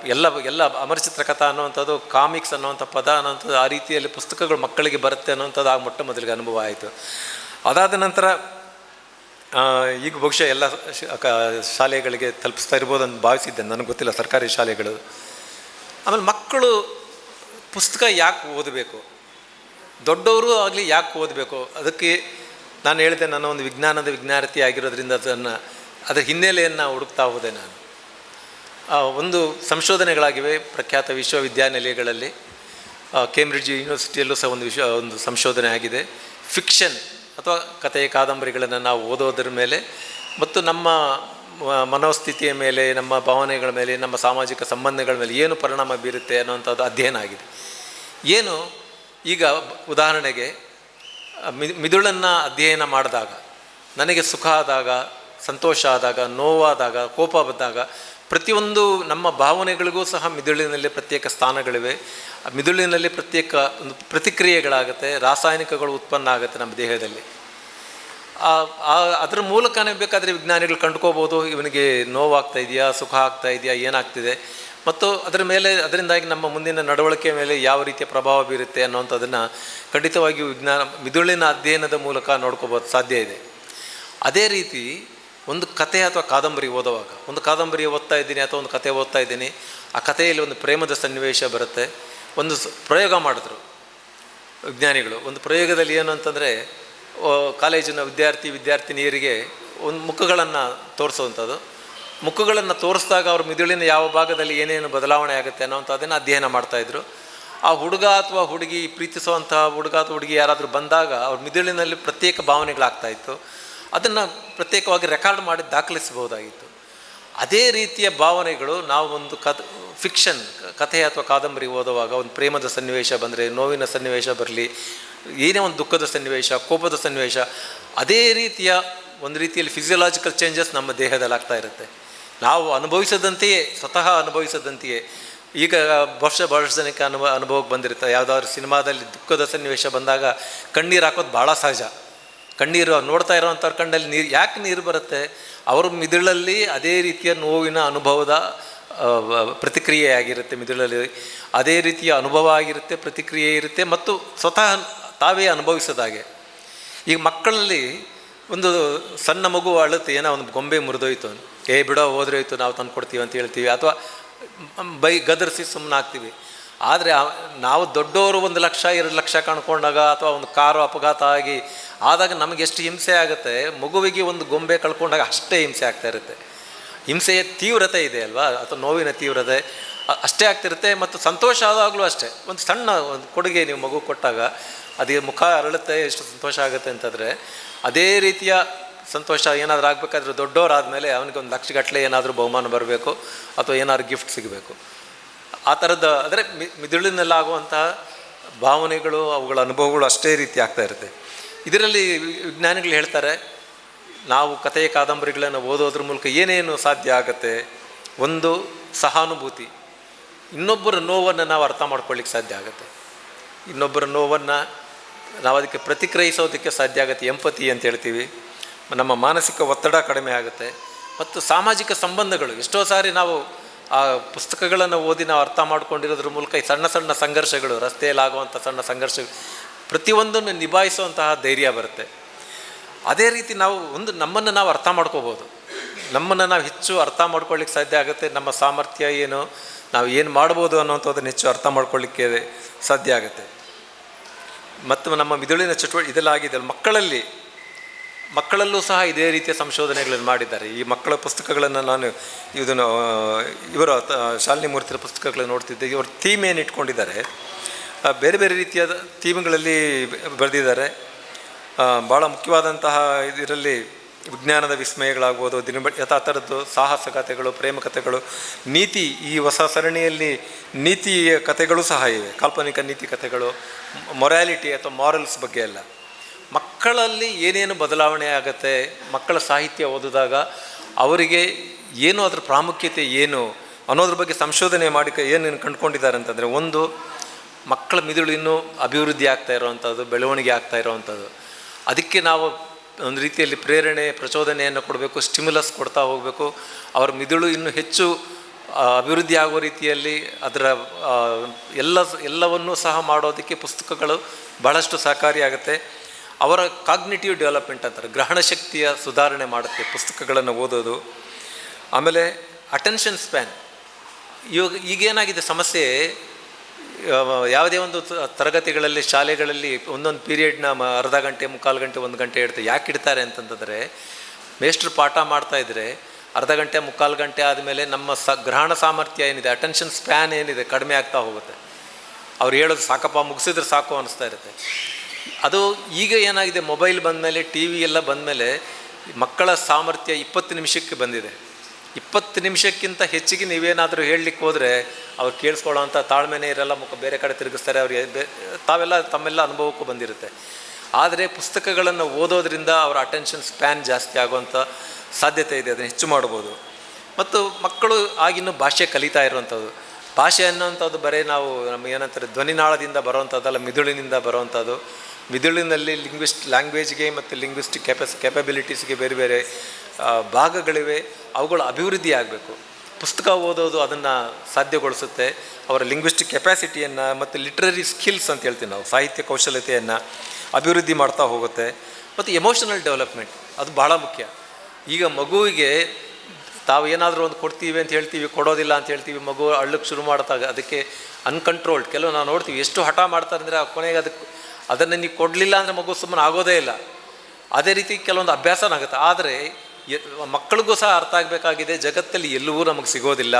ಎಲ್ಲ ಎಲ್ಲ ಅಮರಚಿತ್ರಕಥಾ ಅನ್ನುವಂಥದ್ದು ಕಾಮಿಕ್ಸ್ ಅನ್ನುವಂಥ ಪದ ಅನ್ನೋಂಥದ್ದು ಆ ರೀತಿಯಲ್ಲಿ ಪುಸ್ತಕಗಳು ಮಕ್ಕಳಿಗೆ ಬರುತ್ತೆ ಅನ್ನೋಂಥದ್ದು ಆ ಮೊಟ್ಟ ಮೊದಲಿಗೆ ಅನುಭವ ಆಯಿತು. ಅದಾದ ನಂತರ ಈಗ ಬಹುಶಃ ಎಲ್ಲ ಶಾಲೆಗಳಿಗೆ ತಲುಪಿಸ್ತಾ ಇರ್ಬೋದು ಅಂತ ಭಾವಿಸಿದ್ದೆ. ನನಗೆ ಗೊತ್ತಿಲ್ಲ ಸರ್ಕಾರಿ ಶಾಲೆಗಳು. ಆಮೇಲೆ ಮಕ್ಕಳು ಪುಸ್ತಕ ಯಾಕೆ ಓದಬೇಕು? ದೊಡ್ಡವರು ಆಗಲಿ ಯಾಕೆ ಓದಬೇಕು? ಅದಕ್ಕೆ ನಾನು ಹೇಳಿದೆ, ನನ್ನ ಒಂದು ವಿಜ್ಞಾನದ ವಿಜ್ಞಾರ್ಥಿ ಆಗಿರೋದ್ರಿಂದ ಅದನ್ನು, ಅದರ ಹಿನ್ನೆಲೆಯನ್ನು ಹುಡುಕ್ತಾ ಹೋದೆ ನಾನು. ಒಂದು ಸಂಶೋಧನೆಗಳಾಗಿವೆ ಪ್ರಖ್ಯಾತ ವಿಶ್ವವಿದ್ಯಾನಿಲಯಗಳಲ್ಲಿ. ಕೇಂಬ್ರಿಡ್ಜ್ ಯೂನಿವರ್ಸಿಟಿಯಲ್ಲೂ ಸಹ ಒಂದು ವಿಶ್ವ, ಒಂದು ಸಂಶೋಧನೆ ಆಗಿದೆ. ಫಿಕ್ಷನ್ ಅಥವಾ ಕಥೆಯ ಕಾದಂಬರಿಗಳನ್ನು ನಾವು ಓದೋದ್ರ ಮೇಲೆ ಮತ್ತು ನಮ್ಮ ಮನೋಸ್ಥಿತಿಯ ಮೇಲೆ, ನಮ್ಮ ಭಾವನೆಗಳ ಮೇಲೆ, ನಮ್ಮ ಸಾಮಾಜಿಕ ಸಂಬಂಧಗಳ ಮೇಲೆ ಏನು ಪರಿಣಾಮ ಬೀರುತ್ತೆ ಅನ್ನೋಂಥದ್ದು ಅಧ್ಯಯನ ಆಗಿದೆ. ಏನು ಈಗ ಉದಾಹರಣೆಗೆ ಮಿದುಳನ್ನು ಅಧ್ಯಯನ ಮಾಡಿದಾಗ, ನನಗೆ ಸುಖ ಆದಾಗ, ಸಂತೋಷ ಆದಾಗ, ನೋವಾದಾಗ, ಕೋಪ ಬಂದಾಗ ಪ್ರತಿಯೊಂದು ನಮ್ಮ ಭಾವನೆಗಳಿಗೂ ಸಹ ಮಿದುಳಿನಲ್ಲಿ ಪ್ರತ್ಯೇಕ ಸ್ಥಾನಗಳಿವೆ. ಮಿದುಳಿನಲ್ಲಿ ಪ್ರತ್ಯೇಕ ಒಂದು ಪ್ರತಿಕ್ರಿಯೆಗಳಾಗುತ್ತೆ, ರಾಸಾಯನಿಕಗಳು ಉತ್ಪನ್ನ ಆಗುತ್ತೆ ನಮ್ಮ ದೇಹದಲ್ಲಿ. ಆ- ಮೂಲಕನೇ ಬೇಕಾದರೆ ವಿಜ್ಞಾನಿಗಳು ಕಂಡುಕೋಬೋದು ಇವನಿಗೆ ನೋವಾಗ್ತಾ ಇದೆಯಾ, ಸುಖ ಆಗ್ತಾ ಇದೆಯಾ, ಏನಾಗ್ತಿದೆ. ಮತ್ತು ಅದರ ಮೇಲೆ, ಅದರಿಂದಾಗಿ ನಮ್ಮ ಮುಂದಿನ ನಡವಳಿಕೆ ಮೇಲೆ ಯಾವ ರೀತಿಯ ಪ್ರಭಾವ ಬೀರುತ್ತೆ ಅನ್ನೋಂಥದ್ದನ್ನು ಖಂಡಿತವಾಗಿಯೂ ವಿಜ್ಞಾನ, ಮಿದುಳಿನ ಅಧ್ಯಯನದ ಮೂಲಕ ನೋಡ್ಕೋಬೋದು ಸಾಧ್ಯ ಇದೆ. ಅದೇ ರೀತಿ ಒಂದು ಕತೆ ಅಥವಾ ಕಾದಂಬರಿ ಓದುವಾಗ, ಒಂದು ಕಾದಂಬರಿ ಓದ್ತಾ ಇದ್ದೀನಿ ಅಥವಾ ಒಂದು ಕತೆ ಓದ್ತಾ ಇದ್ದೀನಿ, ಆ ಕಥೆಯಲ್ಲಿ ಒಂದು ಪ್ರೇಮದ ಸನ್ನಿವೇಶ ಬರುತ್ತೆ. ಒಂದು ಪ್ರಯೋಗ ಮಾಡಿದ್ರು ವಿಜ್ಞಾನಿಗಳು. ಒಂದು ಪ್ರಯೋಗದಲ್ಲಿ ಏನು ಅಂತಂದರೆ ಕಾಲೇಜಿನ ವಿದ್ಯಾರ್ಥಿ, ವಿದ್ಯಾರ್ಥಿನಿಯರಿಗೆ ಒಂದು ಮುಖಗಳನ್ನು ತೋರಿಸುವಂಥದ್ದು. ಮುಖಗಳನ್ನು ತೋರಿಸಿದಾಗ ಅವ್ರ ಮಿದುಳಿನ ಯಾವ ಭಾಗದಲ್ಲಿ ಏನೇನು ಬದಲಾವಣೆ ಆಗುತ್ತೆ ಅನ್ನೋವಂಥದ್ದನ್ನು ಅಧ್ಯಯನ ಮಾಡ್ತಾಯಿದ್ರು ಆ ಹುಡುಗ ಅಥವಾ ಹುಡುಗಿ ಪ್ರೀತಿಸುವಂತಹ ಹುಡುಗ ಅಥವಾ ಹುಡುಗಿ ಯಾರಾದರೂ ಬಂದಾಗ ಅವ್ರ ಮಿದುಳಿನಲ್ಲಿ ಪ್ರತ್ಯೇಕ ಭಾವನೆಗಳಾಗ್ತಾ ಇತ್ತು. ಅದನ್ನು ಪ್ರತ್ಯೇಕವಾಗಿ ರೆಕಾರ್ಡ್ ಮಾಡಿ ದಾಖಲಿಸಬಹುದಾಗಿತ್ತು. ಅದೇ ರೀತಿಯ ಭಾವನೆಗಳು ನಾವು ಒಂದು ಫಿಕ್ಷನ್ ಕಥೆ ಅಥವಾ ಕಾದಂಬರಿ ಓದುವಾಗ ಒಂದು ಪ್ರೇಮದ ಸನ್ನಿವೇಶ ಬಂದರೆ ನೋವಿನ ಸನ್ನಿವೇಶ ಬರಲಿ, ಏನೇ ಒಂದು ದುಃಖದ ಸನ್ನಿವೇಶ, ಕೋಪದ ಸನ್ನಿವೇಶ, ಅದೇ ರೀತಿಯ ಒಂದು ರೀತಿಯಲ್ಲಿ ಫಿಸಿಯೋಲಾಜಿಕಲ್ ಚೇಂಜಸ್ ನಮ್ಮ ದೇಹದಲ್ಲಿ ಆಗ್ತಾ ಇರುತ್ತೆ. ನಾವು ಅನುಭವಿಸದಂತೆಯೇ, ಸ್ವತಃ ಅನುಭವಿಸದಂತೆಯೇ, ಈಗ ವರ್ಷ ಬಹಳಷ್ಟು ಅನುಭವ, ಅನುಭವಕ್ಕೆ ಬಂದಿರುತ್ತೆ. ಯಾವುದಾದ್ರು ಸಿನಿಮಾದಲ್ಲಿ ದುಃಖದ ಸನ್ನಿವೇಶ ಬಂದಾಗ ಕಣ್ಣೀರು ಹಾಕೋದು ಭಾಳ ಸಹಜ. ಕಣ್ಣೀರು ನೋಡ್ತಾ ಇರೋವಂಥವ್ರ ಕಣ್ಣಲ್ಲಿ ನೀರು, ಯಾಕೆ ನೀರು ಬರುತ್ತೆ? ಅವ್ರ ಮಿದುಳಲ್ಲಿ ಅದೇ ರೀತಿಯ ನೋವಿನ ಅನುಭವದ ಪ್ರತಿಕ್ರಿಯೆ ಆಗಿರುತ್ತೆ ಮಿದುಳಲ್ಲಿ. ಅದೇ ರೀತಿಯ ಅನುಭವ ಆಗಿರುತ್ತೆ, ಪ್ರತಿಕ್ರಿಯೆ ಇರುತ್ತೆ ಮತ್ತು ಸ್ವತಃ ತಾವೇ ಅನುಭವಿಸೋದಾಗೆ ಈಗ ಮಕ್ಕಳಲ್ಲಿ ಒಂದು ಸಣ್ಣ ಮಗು ಅಳುತ್ತೆ, ಏನೋ ಒಂದು ಗೊಂಬೆ ಮುರಿದೋಯ್ತು. ಏ, ಬಿಡೋ ಹೋದ್ರೋಯ್ತು ನಾವು ತಂದು ಕೊಡ್ತೀವಿ ಅಂತ ಹೇಳ್ತೀವಿ. ಅಥವಾ ಬೈ, ಗದರಿಸಿ ಸುಮ್ಮನೆ ಆಗ್ತೀವಿ ಆದರೆ ನಾವು ದೊಡ್ಡವರು ಒಂದು ಲಕ್ಷ, ಎರಡು ಲಕ್ಷ ಕಣ್ಕೊಂಡಾಗ ಅಥವಾ ಒಂದು ಕಾರು ಅಪಘಾತ ಆಗಿ ಆದಾಗ ನಮಗೆ ಎಷ್ಟು ಹಿಂಸೆ ಆಗುತ್ತೆ? ಮಗುವಿಗೆ ಒಂದು ಗೊಂಬೆ ಕಳ್ಕೊಂಡಾಗ ಅಷ್ಟೇ ಹಿಂಸೆ ಆಗ್ತಾ ಇರುತ್ತೆ. ಹಿಂಸೆಯ ತೀವ್ರತೆ ಇದೆ ಅಲ್ವಾ? ಅಥವಾ ನೋವಿನ ತೀವ್ರತೆ ಅಷ್ಟೇ ಆಗ್ತಿರುತ್ತೆ ಮತ್ತು ಸಂತೋಷ ಆದಾಗಲೂ ಅಷ್ಟೇ. ಒಂದು ಸಣ್ಣ ಒಂದು ಕೊಡುಗೆ ನೀವು ಮಗು ಕೊಟ್ಟಾಗ ಅದೇ ಮುಖ ಅರಳುತ್ತೆ, ಎಷ್ಟು ಸಂತೋಷ ಆಗುತ್ತೆ ಅಂತಂದರೆ ಅದೇ ರೀತಿಯ ಸಂತೋಷ ಏನಾದರೂ ಆಗಬೇಕಾದ್ರೆ ದೊಡ್ಡವರಾದಮೇಲೆ ಅವನಿಗೆ ಒಂದು ಲಕ್ಷಗಟ್ಟಲೆ ಏನಾದರೂ ಬಹುಮಾನ ಬರಬೇಕು ಅಥವಾ ಏನಾದರೂ ಗಿಫ್ಟ್ ಸಿಗಬೇಕು. ಆ ಥರದ ಅಂದರೆ ಮಿದುಳಿನಲ್ಲಾಗುವಂತಹ ಭಾವನೆಗಳು, ಅವುಗಳ ಅನುಭವಗಳು ಅಷ್ಟೇ ರೀತಿ ಆಗ್ತಾ ಇರುತ್ತೆ. ಇದರಲ್ಲಿ ವಿಜ್ಞಾನಿಗಳು ಹೇಳ್ತಾರೆ, ನಾವು ಕಥೆಯ ಕಾದಂಬರಿಗಳನ್ನು ಓದೋದ್ರ ಮೂಲಕ ಏನೇನು ಸಾಧ್ಯ ಆಗುತ್ತೆ? ಒಂದು, ಸಹಾನುಭೂತಿ. ಇನ್ನೊಬ್ಬರ ನೋವನ್ನು ನಾವು ಅರ್ಥ ಮಾಡ್ಕೊಳ್ಳಿಕ್ಕೆ ಸಾಧ್ಯ ಆಗುತ್ತೆ. ಇನ್ನೊಬ್ಬರ ನೋವನ್ನು ನಾವು ಅದಕ್ಕೆ ಪ್ರತಿಕ್ರಿಯಿಸೋದಕ್ಕೆ ಸಾಧ್ಯ ಆಗುತ್ತೆ. ಎಂಪತಿ ಅಂತ ಹೇಳ್ತೀವಿ. ನಮ್ಮ ಮಾನಸಿಕ ಒತ್ತಡ ಕಡಿಮೆ ಆಗುತ್ತೆ. ಮತ್ತು ಸಾಮಾಜಿಕ ಸಂಬಂಧಗಳು, ಎಷ್ಟೋ ಸಾರಿ ನಾವು ಆ ಪುಸ್ತಕಗಳನ್ನು ಓದಿ ನಾವು ಅರ್ಥ ಮಾಡ್ಕೊಂಡಿರೋದ್ರ ಮೂಲಕ ಈ ಸಣ್ಣ ಸಣ್ಣ ಸಂಘರ್ಷಗಳು, ರಸ್ತೆಯಲ್ಲಿ ಆಗುವಂಥ ಸಣ್ಣ ಸಂಘರ್ಷಗಳು ಪ್ರತಿಯೊಂದನ್ನು ನಿಭಾಯಿಸುವಂತಹ ಧೈರ್ಯ ಬರುತ್ತೆ. ಅದೇ ರೀತಿ ನಾವು ಒಂದು ನಮ್ಮನ್ನು ನಾವು ಅರ್ಥ ಮಾಡ್ಕೋಬೋದು. ನಮ್ಮನ್ನು ನಾವು ಹೆಚ್ಚು ಅರ್ಥ ಮಾಡ್ಕೊಳ್ಳಿಕ್ಕೆ ಸಾಧ್ಯ ಆಗುತ್ತೆ. ನಮ್ಮ ಸಾಮರ್ಥ್ಯ ಏನು, ನಾವು ಏನು ಮಾಡ್ಬೋದು ಅನ್ನೋಂಥದ್ದನ್ನು ಹೆಚ್ಚು ಅರ್ಥ ಮಾಡ್ಕೊಳ್ಳಿಕ್ಕೆ ಸಾಧ್ಯ ಆಗುತ್ತೆ. ಮತ್ತು ನಮ್ಮ ಮಿದುಳಿನ ಚಟುವಟಿಕೆ ಇದೆಲ್ಲ ಆಗಿದೆ ಮಕ್ಕಳಲ್ಲಿ ಮಕ್ಕಳಲ್ಲೂ ಸಹ ಇದೇ ರೀತಿಯ ಸಂಶೋಧನೆಗಳನ್ನು ಮಾಡಿದ್ದಾರೆ. ಈ ಮಕ್ಕಳ ಪುಸ್ತಕಗಳನ್ನು ನಾನು ಇದನ್ನು ಇವರ ಶಾಲಿನಿ ಮೂರ್ತಿರ ಪುಸ್ತಕಗಳನ್ನು ನೋಡ್ತಿದ್ದೆ. ಇವರ ಥೀಮ್ ಏನು ಇಟ್ಕೊಂಡಿದ್ದಾರೆ ಬೇರೆ ಬೇರೆ ರೀತಿಯ ಥೀಮ್ಗಳಲ್ಲಿ ಬರೆದಿದ್ದಾರೆ. ಭಾಳ ಮುಖ್ಯವಾದಂತಹ ಇದರಲ್ಲಿ ವಿಜ್ಞಾನದ ವಿಸ್ಮಯಗಳಾಗ್ಬೋದು ದಿನ ಯಥಾ ಥರದ್ದು ಸಾಹಸ ಕಥೆಗಳು, ಪ್ರೇಮ ಕಥೆಗಳು, ನೀತಿ, ಈ ಹೊಸ ಸರಣಿಯಲ್ಲಿ ನೀತಿಯ ಕಥೆಗಳು ಸಹ ಇವೆ. ಕಾಲ್ಪನಿಕ ನೀತಿ ಕಥೆಗಳು ಮೊರ್ಯಾಲಿಟಿ ಅಥವಾ ಮಾರಲ್ಸ್ ಬಗ್ಗೆ ಎಲ್ಲ ಮಕ್ಕಳಲ್ಲಿ ಏನೇನು ಬದಲಾವಣೆ ಆಗುತ್ತೆ, ಮಕ್ಕಳ ಸಾಹಿತ್ಯ ಓದಿದಾಗ ಅವರಿಗೆ ಏನು ಅದರ ಪ್ರಾಮುಖ್ಯತೆ ಏನು ಅನ್ನೋದ್ರ ಬಗ್ಗೆ ಸಂಶೋಧನೆ ಮಾಡಿ ಏನೇನು ಕಂಡುಕೊಂಡಿದ್ದಾರೆ ಅಂತಂದರೆ, ಒಂದು, ಮಕ್ಕಳ ಮಿದುಳು ಇನ್ನೂ ಅಭಿವೃದ್ಧಿ ಆಗ್ತಾ ಇರೋವಂಥದ್ದು, ಬೆಳವಣಿಗೆ ಆಗ್ತಾ ಇರೋವಂಥದ್ದು. ಅದಕ್ಕೆ ನಾವು ಒಂದು ರೀತಿಯಲ್ಲಿ ಪ್ರೇರಣೆ, ಪ್ರಚೋದನೆಯನ್ನು ಕೊಡಬೇಕು ಸ್ಟಿಮ್ಯುಲಸ್ ಕೊಡ್ತಾ ಹೋಗಬೇಕು. ಅವರ ಮಿದುಳು ಇನ್ನೂ ಹೆಚ್ಚು ಅಭಿವೃದ್ಧಿ ಆಗುವ ರೀತಿಯಲ್ಲಿ ಅದರ ಎಲ್ಲ, ಎಲ್ಲವನ್ನೂ ಸಹ ಮಾಡೋದಕ್ಕೆ ಪುಸ್ತಕಗಳು ಬಹಳಷ್ಟು ಸಹಕಾರಿಯಾಗುತ್ತೆ ಅವರ ಕಾಗ್ನಿಟಿವ್ ಡೆವಲಪ್ಮೆಂಟ್ ಅಂತಾರೆ, ಗ್ರಹಣ ಶಕ್ತಿಯ ಸುಧಾರಣೆ ಮಾಡುತ್ತೆ ಪುಸ್ತಕಗಳನ್ನು ಓದೋದು. ಆಮೇಲೆ ಅಟೆನ್ಷನ್ ಸ್ಪ್ಯಾನ್ ಇವಾಗ ಈಗೇನಾಗಿದೆ ಸಮಸ್ಯೆ ಯಾವುದೇ ಒಂದು ತರಗತಿಗಳಲ್ಲಿ, ಶಾಲೆಗಳಲ್ಲಿ ಒಂದೊಂದು ಪೀರಿಯಡ್ನ ಅರ್ಧ ಗಂಟೆ, ಮುಕ್ಕಾಲು ಗಂಟೆ, ಒಂದು ಗಂಟೆ ಇಡ್ತಾರೆ ಯಾಕೆ ಇಡ್ತಾರೆ ಅಂತಂತಂದರೆ, ಮೇಷ್ಟ್ರು ಪಾಠ ಮಾಡ್ತಾ ಇದ್ದರೆ ಅರ್ಧ ಗಂಟೆ, ಮುಕ್ಕಾಲು ಗಂಟೆ ಆದಮೇಲೆ ನಮ್ಮ ಸ, ಗ್ರಹಣ ಸಾಮರ್ಥ್ಯ ಏನಿದೆ ಅಟೆನ್ಷನ್ ಸ್ಪ್ಯಾನ್ ಏನಿದೆ ಕಡಿಮೆ ಆಗ್ತಾ ಹೋಗುತ್ತೆ. ಅವ್ರು ಹೇಳೋದು ಸಾಕಪ್ಪ, ಮುಗಿಸಿದ್ರೆ ಸಾಕು ಅನ್ನಿಸ್ತಾ ಇರುತ್ತೆ. ಅದು ಈಗ ಏನಾಗಿದೆ, ಮೊಬೈಲ್ ಬಂದಮೇಲೆ ಟಿ ವಿ ಎಲ್ಲ ಬಂದಮೇಲೆ ಮಕ್ಕಳ ಸಾಮರ್ಥ್ಯ ಇಪ್ಪತ್ತು ನಿಮಿಷಕ್ಕೆ ಬಂದಿದೆ. ಇಪ್ಪತ್ತು ನಿಮಿಷಕ್ಕಿಂತ ಹೆಚ್ಚಿಗೆ ನೀವೇನಾದರೂ ಹೇಳಲಿಕ್ಕೆ ಹೋದರೆ ಅವ್ರು ಕೇಳಿಸ್ಕೊಳ್ಳೋವಂಥ ತಾಳ್ಮೆನೇ ಇರಲ್ಲ, ಮುಖ ಬೇರೆ ಕಡೆ ತಿರುಗಿಸ್ತಾರೆ, ಅವ್ರಿಗೆ ತಾವೆಲ್ಲ ತಮ್ಮೆಲ್ಲ ಅನುಭವಕ್ಕೂ ಬಂದಿರುತ್ತೆ. ಆದರೆ ಪುಸ್ತಕಗಳನ್ನು ಓದೋದ್ರಿಂದ ಅವರ ಅಟೆನ್ಷನ್ ಸ್ಪ್ಯಾನ್ ಜಾಸ್ತಿ ಆಗುವಂಥ ಸಾಧ್ಯತೆ ಇದೆ, ಅದನ್ನು ಹೆಚ್ಚು ಮಾಡ್ಬೋದು. ಮತ್ತು ಮಕ್ಕಳು ಆಗಿನ್ನೂ ಭಾಷೆ ಕಲಿತಾ ಇರುವಂಥದ್ದು. ಭಾಷೆ ಅನ್ನೋವಂಥದ್ದು ಬರೀ ನಾವು ನಮ್ಗೆ ಏನಂತಾರೆ, ಧ್ವನಿನಾಳದಿಂದ ಬರೋವಂಥದ್ದಲ್ಲ, ಮಿದುಳಿನಿಂದ ಬರುವಂಥದ್ದು. ಮಿದುಳಿನಲ್ಲಿ ಲಿಂಗ್ವಿಸ್ಟ್ ಲ್ಯಾಂಗ್ವೇಜ್ಗೆ ಮತ್ತು ಲಿಂಗ್ವಿಸ್ಟಿಕ್ ಕೆಪಸ್ ಕೆಪಬಿಲಿಟೀಸ್ಗೆ ಬೇರೆ ಬೇರೆ ಭಾಗಗಳಿವೆ. ಅವುಗಳು ಅಭಿವೃದ್ಧಿ ಆಗಬೇಕು. ಪುಸ್ತಕ ಓದೋದು ಅದನ್ನು ಸಾಧ್ಯಗೊಳಿಸುತ್ತೆ. ಅವರ ಲಿಂಗ್ವಿಸ್ಟಿಕ್ ಕೆಪ್ಯಾಸಿಟಿಯನ್ನು ಮತ್ತು ಲಿಟ್ರರಿ ಸ್ಕಿಲ್ಸ್ ಅಂತ ಹೇಳ್ತೀವಿ ನಾವು, ಸಾಹಿತ್ಯ ಕೌಶಲ್ಯತೆಯನ್ನು ಅಭಿವೃದ್ಧಿ ಮಾಡ್ತಾ ಹೋಗುತ್ತೆ. ಮತ್ತು ಎಮೋಷನಲ್ ಡೆವಲಪ್ಮೆಂಟ್ ಅದು ಬಹಳ ಮುಖ್ಯ. ಈಗ ಮಗುವಿಗೆ ತಾವು ಏನಾದರೂ ಒಂದು ಕೊಡ್ತೀವಿ ಅಂತ ಹೇಳ್ತೀವಿ, ಕೊಡೋದಿಲ್ಲ ಅಂತ ಹೇಳ್ತೀವಿ, ಮಗು ಅಳ್ಳಕ್ಕೆ ಶುರು ಮಾಡ್ತಾಗ ಅದಕ್ಕೆ ಅನ್ಕಂಟ್ರೋಲ್ಡ್ ಕೆಲವು ನಾವು ನೋಡ್ತೀವಿ, ಎಷ್ಟು ಹಠ ಮಾಡ್ತಾರೆ ಅಂದರೆ ಆ ಕೊನೆಗೆ ಅದಕ್ಕೆ ಅದನ್ನು ನೀವು ಕೊಡಲಿಲ್ಲ ಅಂದರೆ ಮಗು ಸುಮ್ಮನೆ ಆಗೋದೇ ಇಲ್ಲ. ಅದೇ ರೀತಿ ಕೆಲವೊಂದು ಅಭ್ಯಾಸನಾಗುತ್ತೆ ಆದರೆ ಮಕ್ಕಳಿಗೂ ಸಹ ಅರ್ಥ ಆಗಬೇಕಾಗಿದೆ, ಜಗತ್ತಲ್ಲಿ ಎಲ್ಲವೂ ನಮಗೆ ಸಿಗೋದಿಲ್ಲ.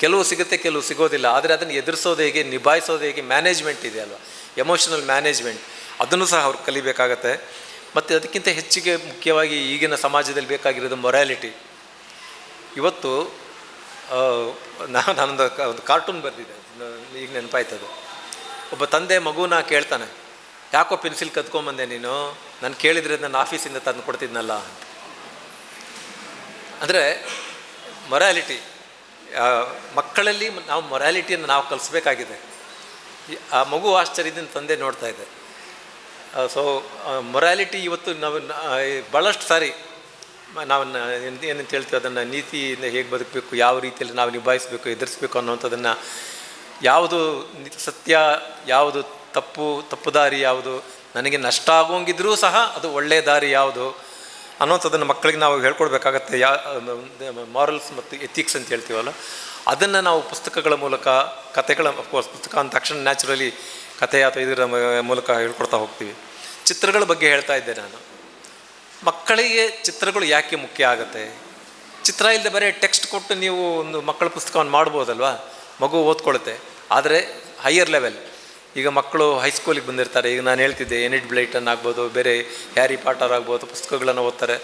ಕೆಲವು ಸಿಗುತ್ತೆ, ಕೆಲವು ಸಿಗೋದಿಲ್ಲ. ಆದರೆ ಅದನ್ನು ಎದುರಿಸೋದು ಹೇಗೆ, ನಿಭಾಯಿಸೋದು ಹೇಗೆ ಮ್ಯಾನೇಜ್ಮೆಂಟ್ ಇದೆ ಅಲ್ವಾ? ಎಮೋಷನಲ್ ಮ್ಯಾನೇಜ್ಮೆಂಟ್ ಅದನ್ನು ಸಹ ಅವ್ರು ಕಲಿಬೇಕಾಗತ್ತೆ. ಮತ್ತು ಅದಕ್ಕಿಂತ ಹೆಚ್ಚಿಗೆ ಮುಖ್ಯವಾಗಿ ಈಗಿನ ಸಮಾಜದಲ್ಲಿ ಬೇಕಾಗಿರೋದು ಮೊರ್ಯಾಲಿಟಿ ಇವತ್ತು ನಾನು ಒಂದು ಕಾರ್ಟೂನ್ ಬರೆದಿದ್ದೆ ಈಗ ನೆನಪಾಯ್ತದೆ. ಒಬ್ಬ ತಂದೆ ಮಗುನ ಕೇಳ್ತಾನೆ ಯಾಕೋ ಪೆನ್ಸಿಲ್ ಕದ್ಕೊಂಬಂದೆ ನೀನು? ನಾನು ಕೇಳಿದ್ರೆ ನಾನು ಆಫೀಸಿಂದ ತಂದು ಕೊಡ್ತಿದ್ನಲ್ಲ ಅಂತ. ಅಂದರೆ ಮೊರ್ಯಾಲಿಟಿ ಮಕ್ಕಳಲ್ಲಿ ನಾವು ಮೊರ್ಯಾಲಿಟಿಯನ್ನು ನಾವು ಕಲಿಸ್ಬೇಕಾಗಿದೆ. ಆ ಮಗು ಆಶ್ಚರ್ಯದಿಂದ ತಂದೆ ನೋಡ್ತಾ ಇದೆ. ಸೊ ಮೊರ್ಯಾಲಿಟಿ ಇವತ್ತು ನಾವು ಭಾಳಷ್ಟು ಸಾರಿ ನಾವು ಏನಂತ ಹೇಳ್ತೀವಿ, ಅದನ್ನು ನೀತಿಯಿಂದ ಹೇಗೆ ಬದುಕಬೇಕು, ಯಾವ ರೀತಿಯಲ್ಲಿ ನಾವು ನಿಭಾಯಿಸಬೇಕು, ಎದುರಿಸಬೇಕು ಅನ್ನೋವಂಥದ್ದನ್ನು ಯಾವುದು ಸತ್ಯ, ಯಾವುದು ತಪ್ಪು ತಪ್ಪು ದಾರಿ ಯಾವುದು? ನನಗೆ ನಷ್ಟ ಆಗೋಂಗಿದ್ರೂ ಸಹ ಅದು ಒಳ್ಳೆಯ ದಾರಿ ಯಾವುದು? ಅನ್ನೋಂಥದ್ದನ್ನು ಮಕ್ಕಳಿಗೆ ನಾವು ಹೇಳ್ಕೊಡ್ಬೇಕಾಗತ್ತೆ. ಯಾ ಮಾರಲ್ಸ್ ಮತ್ತು ಎಥಿಕ್ಸ್ ಅಂತ ಹೇಳ್ತೀವಲ್ಲ? ಅದನ್ನು ನಾವು ಪುಸ್ತಕಗಳ ಮೂಲಕ, ಕಥೆಗಳ ಅಫ್ಕೋರ್ಸ್ ಪುಸ್ತಕ ಅಂದ ತಕ್ಷಣ ನ್ಯಾಚುರಲಿ ಕತೆ ಅಥವಾ ಇದರ ಮೂಲಕ ಹೇಳ್ಕೊಡ್ತಾ ಹೋಗ್ತೀವಿ. ಚಿತ್ರಗಳ ಬಗ್ಗೆ ಹೇಳ್ತಾ ಇದ್ದೆ ನಾನು. ಮಕ್ಕಳಿಗೆ ಚಿತ್ರಗಳು ಯಾಕೆ ಮುಖ್ಯ ಆಗುತ್ತೆ? ಚಿತ್ರ ಇಲ್ಲದೆ ಬರೀ ಟೆಕ್ಸ್ಟ್ ಕೊಟ್ಟು ನೀವು ಒಂದು ಮಕ್ಕಳ ಪುಸ್ತಕವನ್ನು ಮಾಡ್ಬೋದಲ್ವಾ? ಮಗು ಓದ್ಕೊಳುತ್ತೆ. ಆದರೆ ಹೈಯರ್ ಲೆವೆಲ್ ಈಗ ಮಕ್ಕಳು ಹೈಸ್ಕೂಲಿಗೆ ಬಂದಿರ್ತಾರೆ. ಈಗ ನಾನು ಹೇಳ್ತಿದ್ದೆ ಎನಿಟ್ ಬ್ಲೈಟನ್ ಆಗ್ಬೋದು, ಬೇರೆ ಹ್ಯಾರಿ ಪಾಟರ್ ಆಗ್ಬೋದು, ಪುಸ್ತಕಗಳನ್ನು ಓದ್ತಾರೆ.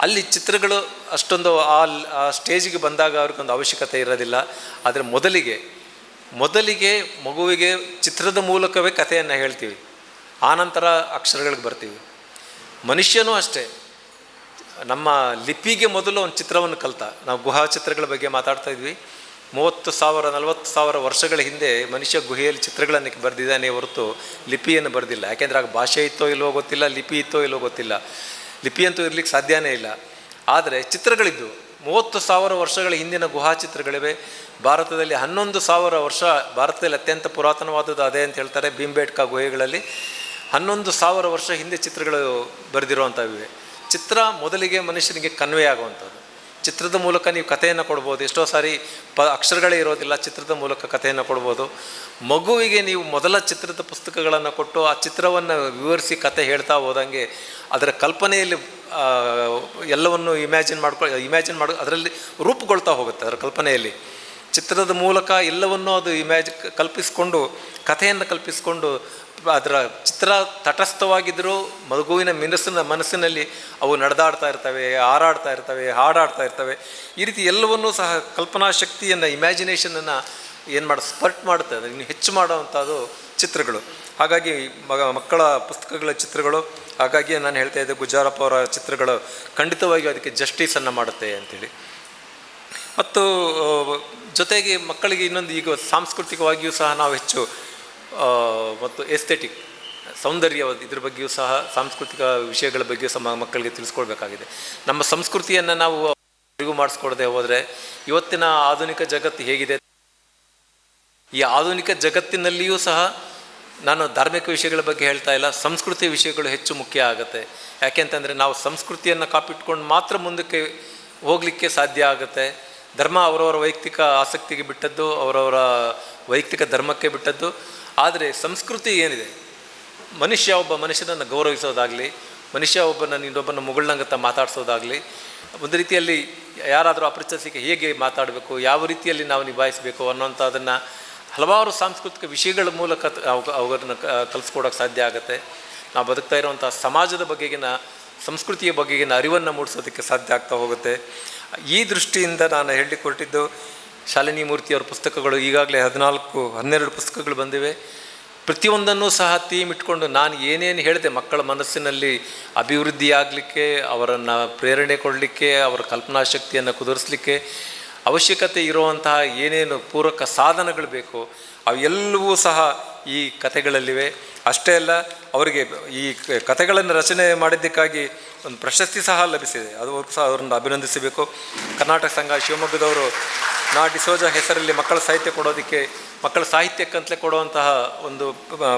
ಅಲ್ಲಿ ಚಿತ್ರಗಳು ಅಷ್ಟೊಂದು ಆ ಸ್ಟೇಜಿಗೆ ಬಂದಾಗ ಅವ್ರಿಗೊಂದು ಅವಶ್ಯಕತೆ ಇರೋದಿಲ್ಲ. ಆದರೆ ಮೊದಲಿಗೆ ಮೊದಲಿಗೆ ಮಗುವಿಗೆ ಚಿತ್ರದ ಮೂಲಕವೇ ಕಥೆಯನ್ನು ಹೇಳ್ತೀವಿ. ಆನಂತರ ಅಕ್ಷರಗಳಿಗೆ ಬರ್ತೀವಿ. ಮನುಷ್ಯನೂ ಅಷ್ಟೇ. ನಮ್ಮ ಲಿಪಿಗೆ ಮೊದಲು ಒಂದು ಚಿತ್ರವನ್ನು ಕಲ್ತ. ನಾವು ಗುಹಾ ಚಿತ್ರಗಳ ಬಗ್ಗೆ ಮಾತಾಡ್ತಾ ಇದ್ವಿ. ಮೂವತ್ತು ಸಾವಿರ, ನಲವತ್ತು ಸಾವಿರ ವರ್ಷಗಳ ಹಿಂದೆ ಮನುಷ್ಯ ಗುಹೆಯಲ್ಲಿ ಚಿತ್ರಗಳನ್ನು ಬರೆದಿದ್ದಾನೆ ಹೊರತು ಲಿಪಿಯನ್ನು ಬರೆದಿಲ್ಲ. ಯಾಕೆಂದರೆ ಆಗ ಭಾಷೆ ಇತ್ತೋ ಇಲ್ಲವೋ ಗೊತ್ತಿಲ್ಲ, ಲಿಪಿ ಇತ್ತೋ ಇಲ್ಲವೋ ಗೊತ್ತಿಲ್ಲ. ಲಿಪಿ ಅಂತೂ ಇರ್ಲಿಕ್ಕೆ ಸಾಧ್ಯನೇ ಇಲ್ಲ. ಆದರೆ ಚಿತ್ರಗಳಿದ್ದು ಮೂವತ್ತು ಸಾವಿರ ವರ್ಷಗಳ ಹಿಂದಿನ ಗುಹಾ ಚಿತ್ರಗಳಿವೆ. ಭಾರತದಲ್ಲಿ ಹನ್ನೊಂದು ಸಾವಿರ ವರ್ಷ ಭಾರತದಲ್ಲಿ ಅತ್ಯಂತ ಪುರಾತನವಾದದ್ದು ಅದೇ ಅಂತ ಹೇಳ್ತಾರೆ ಭೀಂಬೇಡ್ಕಾ ಗುಹೆಗಳಲ್ಲಿ. ಹನ್ನೊಂದು ಸಾವಿರ ವರ್ಷ ಹಿಂದೆ ಚಿತ್ರಗಳು ಬರೆದಿರುವಂಥವಿವೆ ಚಿತ್ರ ಮೊದಲಿಗೆ ಮನುಷ್ಯನಿಗೆ ಕನ್ವೆ ಆಗುವಂಥದ್ದು. ಚಿತ್ರದ ಮೂಲಕ ನೀವು ಕಥೆಯನ್ನು ಕೊಡ್ಬೋದು. ಎಷ್ಟೋ ಸಾರಿ ಪ ಅಕ್ಷರಗಳೇ ಇರೋದಿಲ್ಲ, ಚಿತ್ರದ ಮೂಲಕ ಕಥೆಯನ್ನು ಕೊಡ್ಬೋದು. ಮಗುವಿಗೆ ನೀವು ಮೊದಲ ಚಿತ್ರದ ಪುಸ್ತಕಗಳನ್ನು ಕೊಟ್ಟು ಆ ಚಿತ್ರವನ್ನು ವಿವರಿಸಿ ಕತೆ ಹೇಳ್ತಾ ಹೋದಂಗೆ ಅದರ ಕಲ್ಪನೆಯಲ್ಲಿ ಎಲ್ಲವನ್ನು ಇಮ್ಯಾಜಿನ್ ಮಾಡ್ಕೊ, ಇಮ್ಯಾಜಿನ್ ಮಾಡು, ಅದರಲ್ಲಿ ರೂಪುಗೊಳ್ತಾ ಹೋಗುತ್ತೆ ಅದರ ಕಲ್ಪನೆಯಲ್ಲಿ. ಚಿತ್ರದ ಮೂಲಕ ಎಲ್ಲವನ್ನೂ ಅದು ಇಮ್ಯಾಜ್, ಕಲ್ಪಿಸಿಕೊಂಡು, ಕಥೆಯನ್ನು ಕಲ್ಪಿಸಿಕೊಂಡು ಅದರ ಚಿತ್ರ ತಟಸ್ಥವಾಗಿದ್ದರೂ ಮಗುವಿನ ಮನಸ್ಸಿನ ಮನಸ್ಸಿನಲ್ಲಿ ಅವು ನಡೆದಾಡ್ತಾ ಇರ್ತವೆ, ಹಾರಾಡ್ತಾ ಇರ್ತವೆ, ಹಾಡಾಡ್ತಾ ಇರ್ತವೆ. ಈ ರೀತಿ ಎಲ್ಲವನ್ನೂ ಸಹ ಕಲ್ಪನಾ ಶಕ್ತಿಯನ್ನು, ಇಮ್ಯಾಜಿನೇಷನನ್ನು ಏನು ಮಾಡಿ, ಸ್ಪರ್ಟ್ ಮಾಡುತ್ತೆ ಅದನ್ನು ಇನ್ನು ಹೆಚ್ಚು ಮಾಡುವಂಥದ್ದು ಚಿತ್ರಗಳು. ಹಾಗಾಗಿ ಮಗ, ಮಕ್ಕಳ ಪುಸ್ತಕಗಳ ಚಿತ್ರಗಳು, ಹಾಗಾಗಿ ನಾನು ಹೇಳ್ತಾ ಇದ್ದೆ ಗುಜಾರಪ್ಪ ಅವರ ಚಿತ್ರಗಳು ಖಂಡಿತವಾಗಿಯೂ ಅದಕ್ಕೆ ಜಸ್ಟಿಸನ್ನು ಮಾಡುತ್ತೆ ಅಂತೇಳಿ. ಮತ್ತು ಜೊತೆಗೆ ಮಕ್ಕಳಿಗೆ ಇನ್ನೊಂದು ಈಗ ಸಾಂಸ್ಕೃತಿಕವಾಗಿಯೂ ಸಹ ನಾವು ಹೆಚ್ಚು ಮತ್ತು ಎಸ್ಥೆಟಿಕ್ ಸೌಂದರ್ಯ ಇದ್ರ ಬಗ್ಗೆಯೂ ಸಹ ಸಾಂಸ್ಕೃತಿಕ ವಿಷಯಗಳ ಬಗ್ಗೆ ಸಹ ಮಕ್ಕಳಿಗೆ ತಿಳಿಸ್ಕೊಡ್ಬೇಕಾಗಿದೆ. ನಮ್ಮ ಸಂಸ್ಕೃತಿಯನ್ನು ನಾವು ಅರಿವು ಮಾಡಿಸ್ಕೊಡದೆ ಹೋದರೆ ಇವತ್ತಿನ ಆಧುನಿಕ ಜಗತ್ತು ಹೇಗಿದೆ? ಈ ಆಧುನಿಕ ಜಗತ್ತಿನಲ್ಲಿಯೂ ಸಹ ನಾನು ಧಾರ್ಮಿಕ ವಿಷಯಗಳ ಬಗ್ಗೆ ಹೇಳ್ತಾ ಇಲ್ಲ, ಸಂಸ್ಕೃತಿ ವಿಷಯಗಳು ಹೆಚ್ಚು ಮುಖ್ಯ ಆಗುತ್ತೆ. ಯಾಕೆಂತಂದರೆ ನಾವು ಸಂಸ್ಕೃತಿಯನ್ನು ಕಾಪಿಟ್ಕೊಂಡು ಮಾತ್ರ ಮುಂದಕ್ಕೆ ಹೋಗಲಿಕ್ಕೆ ಸಾಧ್ಯ ಆಗುತ್ತೆ. ಧರ್ಮ ಅವರವರ ವೈಯಕ್ತಿಕ ಆಸಕ್ತಿಗೆ ಬಿಟ್ಟದ್ದು, ಅವರವರ ವೈಯಕ್ತಿಕ ಧರ್ಮಕ್ಕೆ ಬಿಟ್ಟದ್ದು. ಆದರೆ ಸಂಸ್ಕೃತಿ ಏನಿದೆ? ಮನುಷ್ಯ ಒಬ್ಬ ಮನುಷ್ಯನನ್ನು ಗೌರವಿಸೋದಾಗಲಿ, ಮನುಷ್ಯ ಒಬ್ಬನ ಇನ್ನೊಬ್ಬನ ಮುಗುಳ್ನಂಗತ್ತ ಮಾತಾಡಿಸೋದಾಗಲಿ, ಒಂದು ರೀತಿಯಲ್ಲಿ ಯಾರಾದರೂ ಅಪರಿಚಿತರಿಗೆ ಹೇಗೆ ಮಾತಾಡಬೇಕು, ಯಾವ ರೀತಿಯಲ್ಲಿ ನಾವು ನಿಭಾಯಿಸಬೇಕು ಅನ್ನೋಂಥದ್ದನ್ನು ಹಲವಾರು ಸಾಂಸ್ಕೃತಿಕ ವಿಷಯಗಳ ಮೂಲಕ ಅವು ಅವುಗಳನ್ನು ಕಲಿಸ್ಕೊಡೋಕೆ ಸಾಧ್ಯ ಆಗುತ್ತೆ. ನಾವು ಬದುಕ್ತಾ ಇರುವಂಥ ಸಮಾಜದ ಬಗೆಗಿನ, ಸಂಸ್ಕೃತಿಯ ಬಗೆಗಿನ ಅರಿವನ್ನು ಮೂಡಿಸೋದಕ್ಕೆ ಸಾಧ್ಯ ಆಗ್ತಾ ಹೋಗುತ್ತೆ. ಈ ದೃಷ್ಟಿಯಿಂದ ನಾನು ಹೇಳಲಿಕ್ಕೆ ಹೊರಟಿದ್ದು ಶಾಲಿನಿ ಮೂರ್ತಿಯವರ ಪುಸ್ತಕಗಳು ಈಗಾಗಲೇ ಹದಿನಾಲ್ಕು, ಹನ್ನೆರಡು ಪುಸ್ತಕಗಳು ಬಂದಿವೆ. ಪ್ರತಿಯೊಂದನ್ನು ಸಹ ಥೀಮ್ ಇಟ್ಕೊಂಡು ನಾನು ಏನೇನು ಹೇಳಿದೆ ಮಕ್ಕಳ ಮನಸ್ಸಿನಲ್ಲಿ ಅಭಿವೃದ್ಧಿಯಾಗಲಿಕ್ಕೆ ಅವರನ್ನು ಪ್ರೇರಣೆ ಕೊಡಲಿಕ್ಕೆ, ಅವರ ಕಲ್ಪನಾ ಶಕ್ತಿಯನ್ನು ಕುದುರಿಸಲಿಕ್ಕೆ ಅವಶ್ಯಕತೆ ಇರುವಂತಹ ಏನೇನು ಪೂರಕ ಸಾಧನಗಳು ಬೇಕು ಅವೆಲ್ಲವೂ ಸಹ ಈ ಕಥೆಗಳಲ್ಲಿವೆ. ಅಷ್ಟೇ ಅಲ್ಲ, ಅವರಿಗೆ ಈ ಕಥೆಗಳನ್ನು ರಚನೆ ಮಾಡಿದ್ದಕ್ಕಾಗಿ ಒಂದು ಪ್ರಶಸ್ತಿ ಸಹ ಲಭಿಸಿದೆ. ಅದು ಸಹ ಅವರನ್ನು ಅಭಿನಂದಿಸಬೇಕು. ಕರ್ನಾಟಕ ಸಂಘ ಶಿವಮೊಗ್ಗದವರು ನಾ ಡಿಸೋಜ ಹೆಸರಲ್ಲಿ ಮಕ್ಕಳ ಸಾಹಿತ್ಯ ಕೊಡೋದಕ್ಕೆ, ಮಕ್ಕಳ ಸಾಹಿತ್ಯಕ್ಕಂತಲೇ ಕೊಡುವಂತಹ ಒಂದು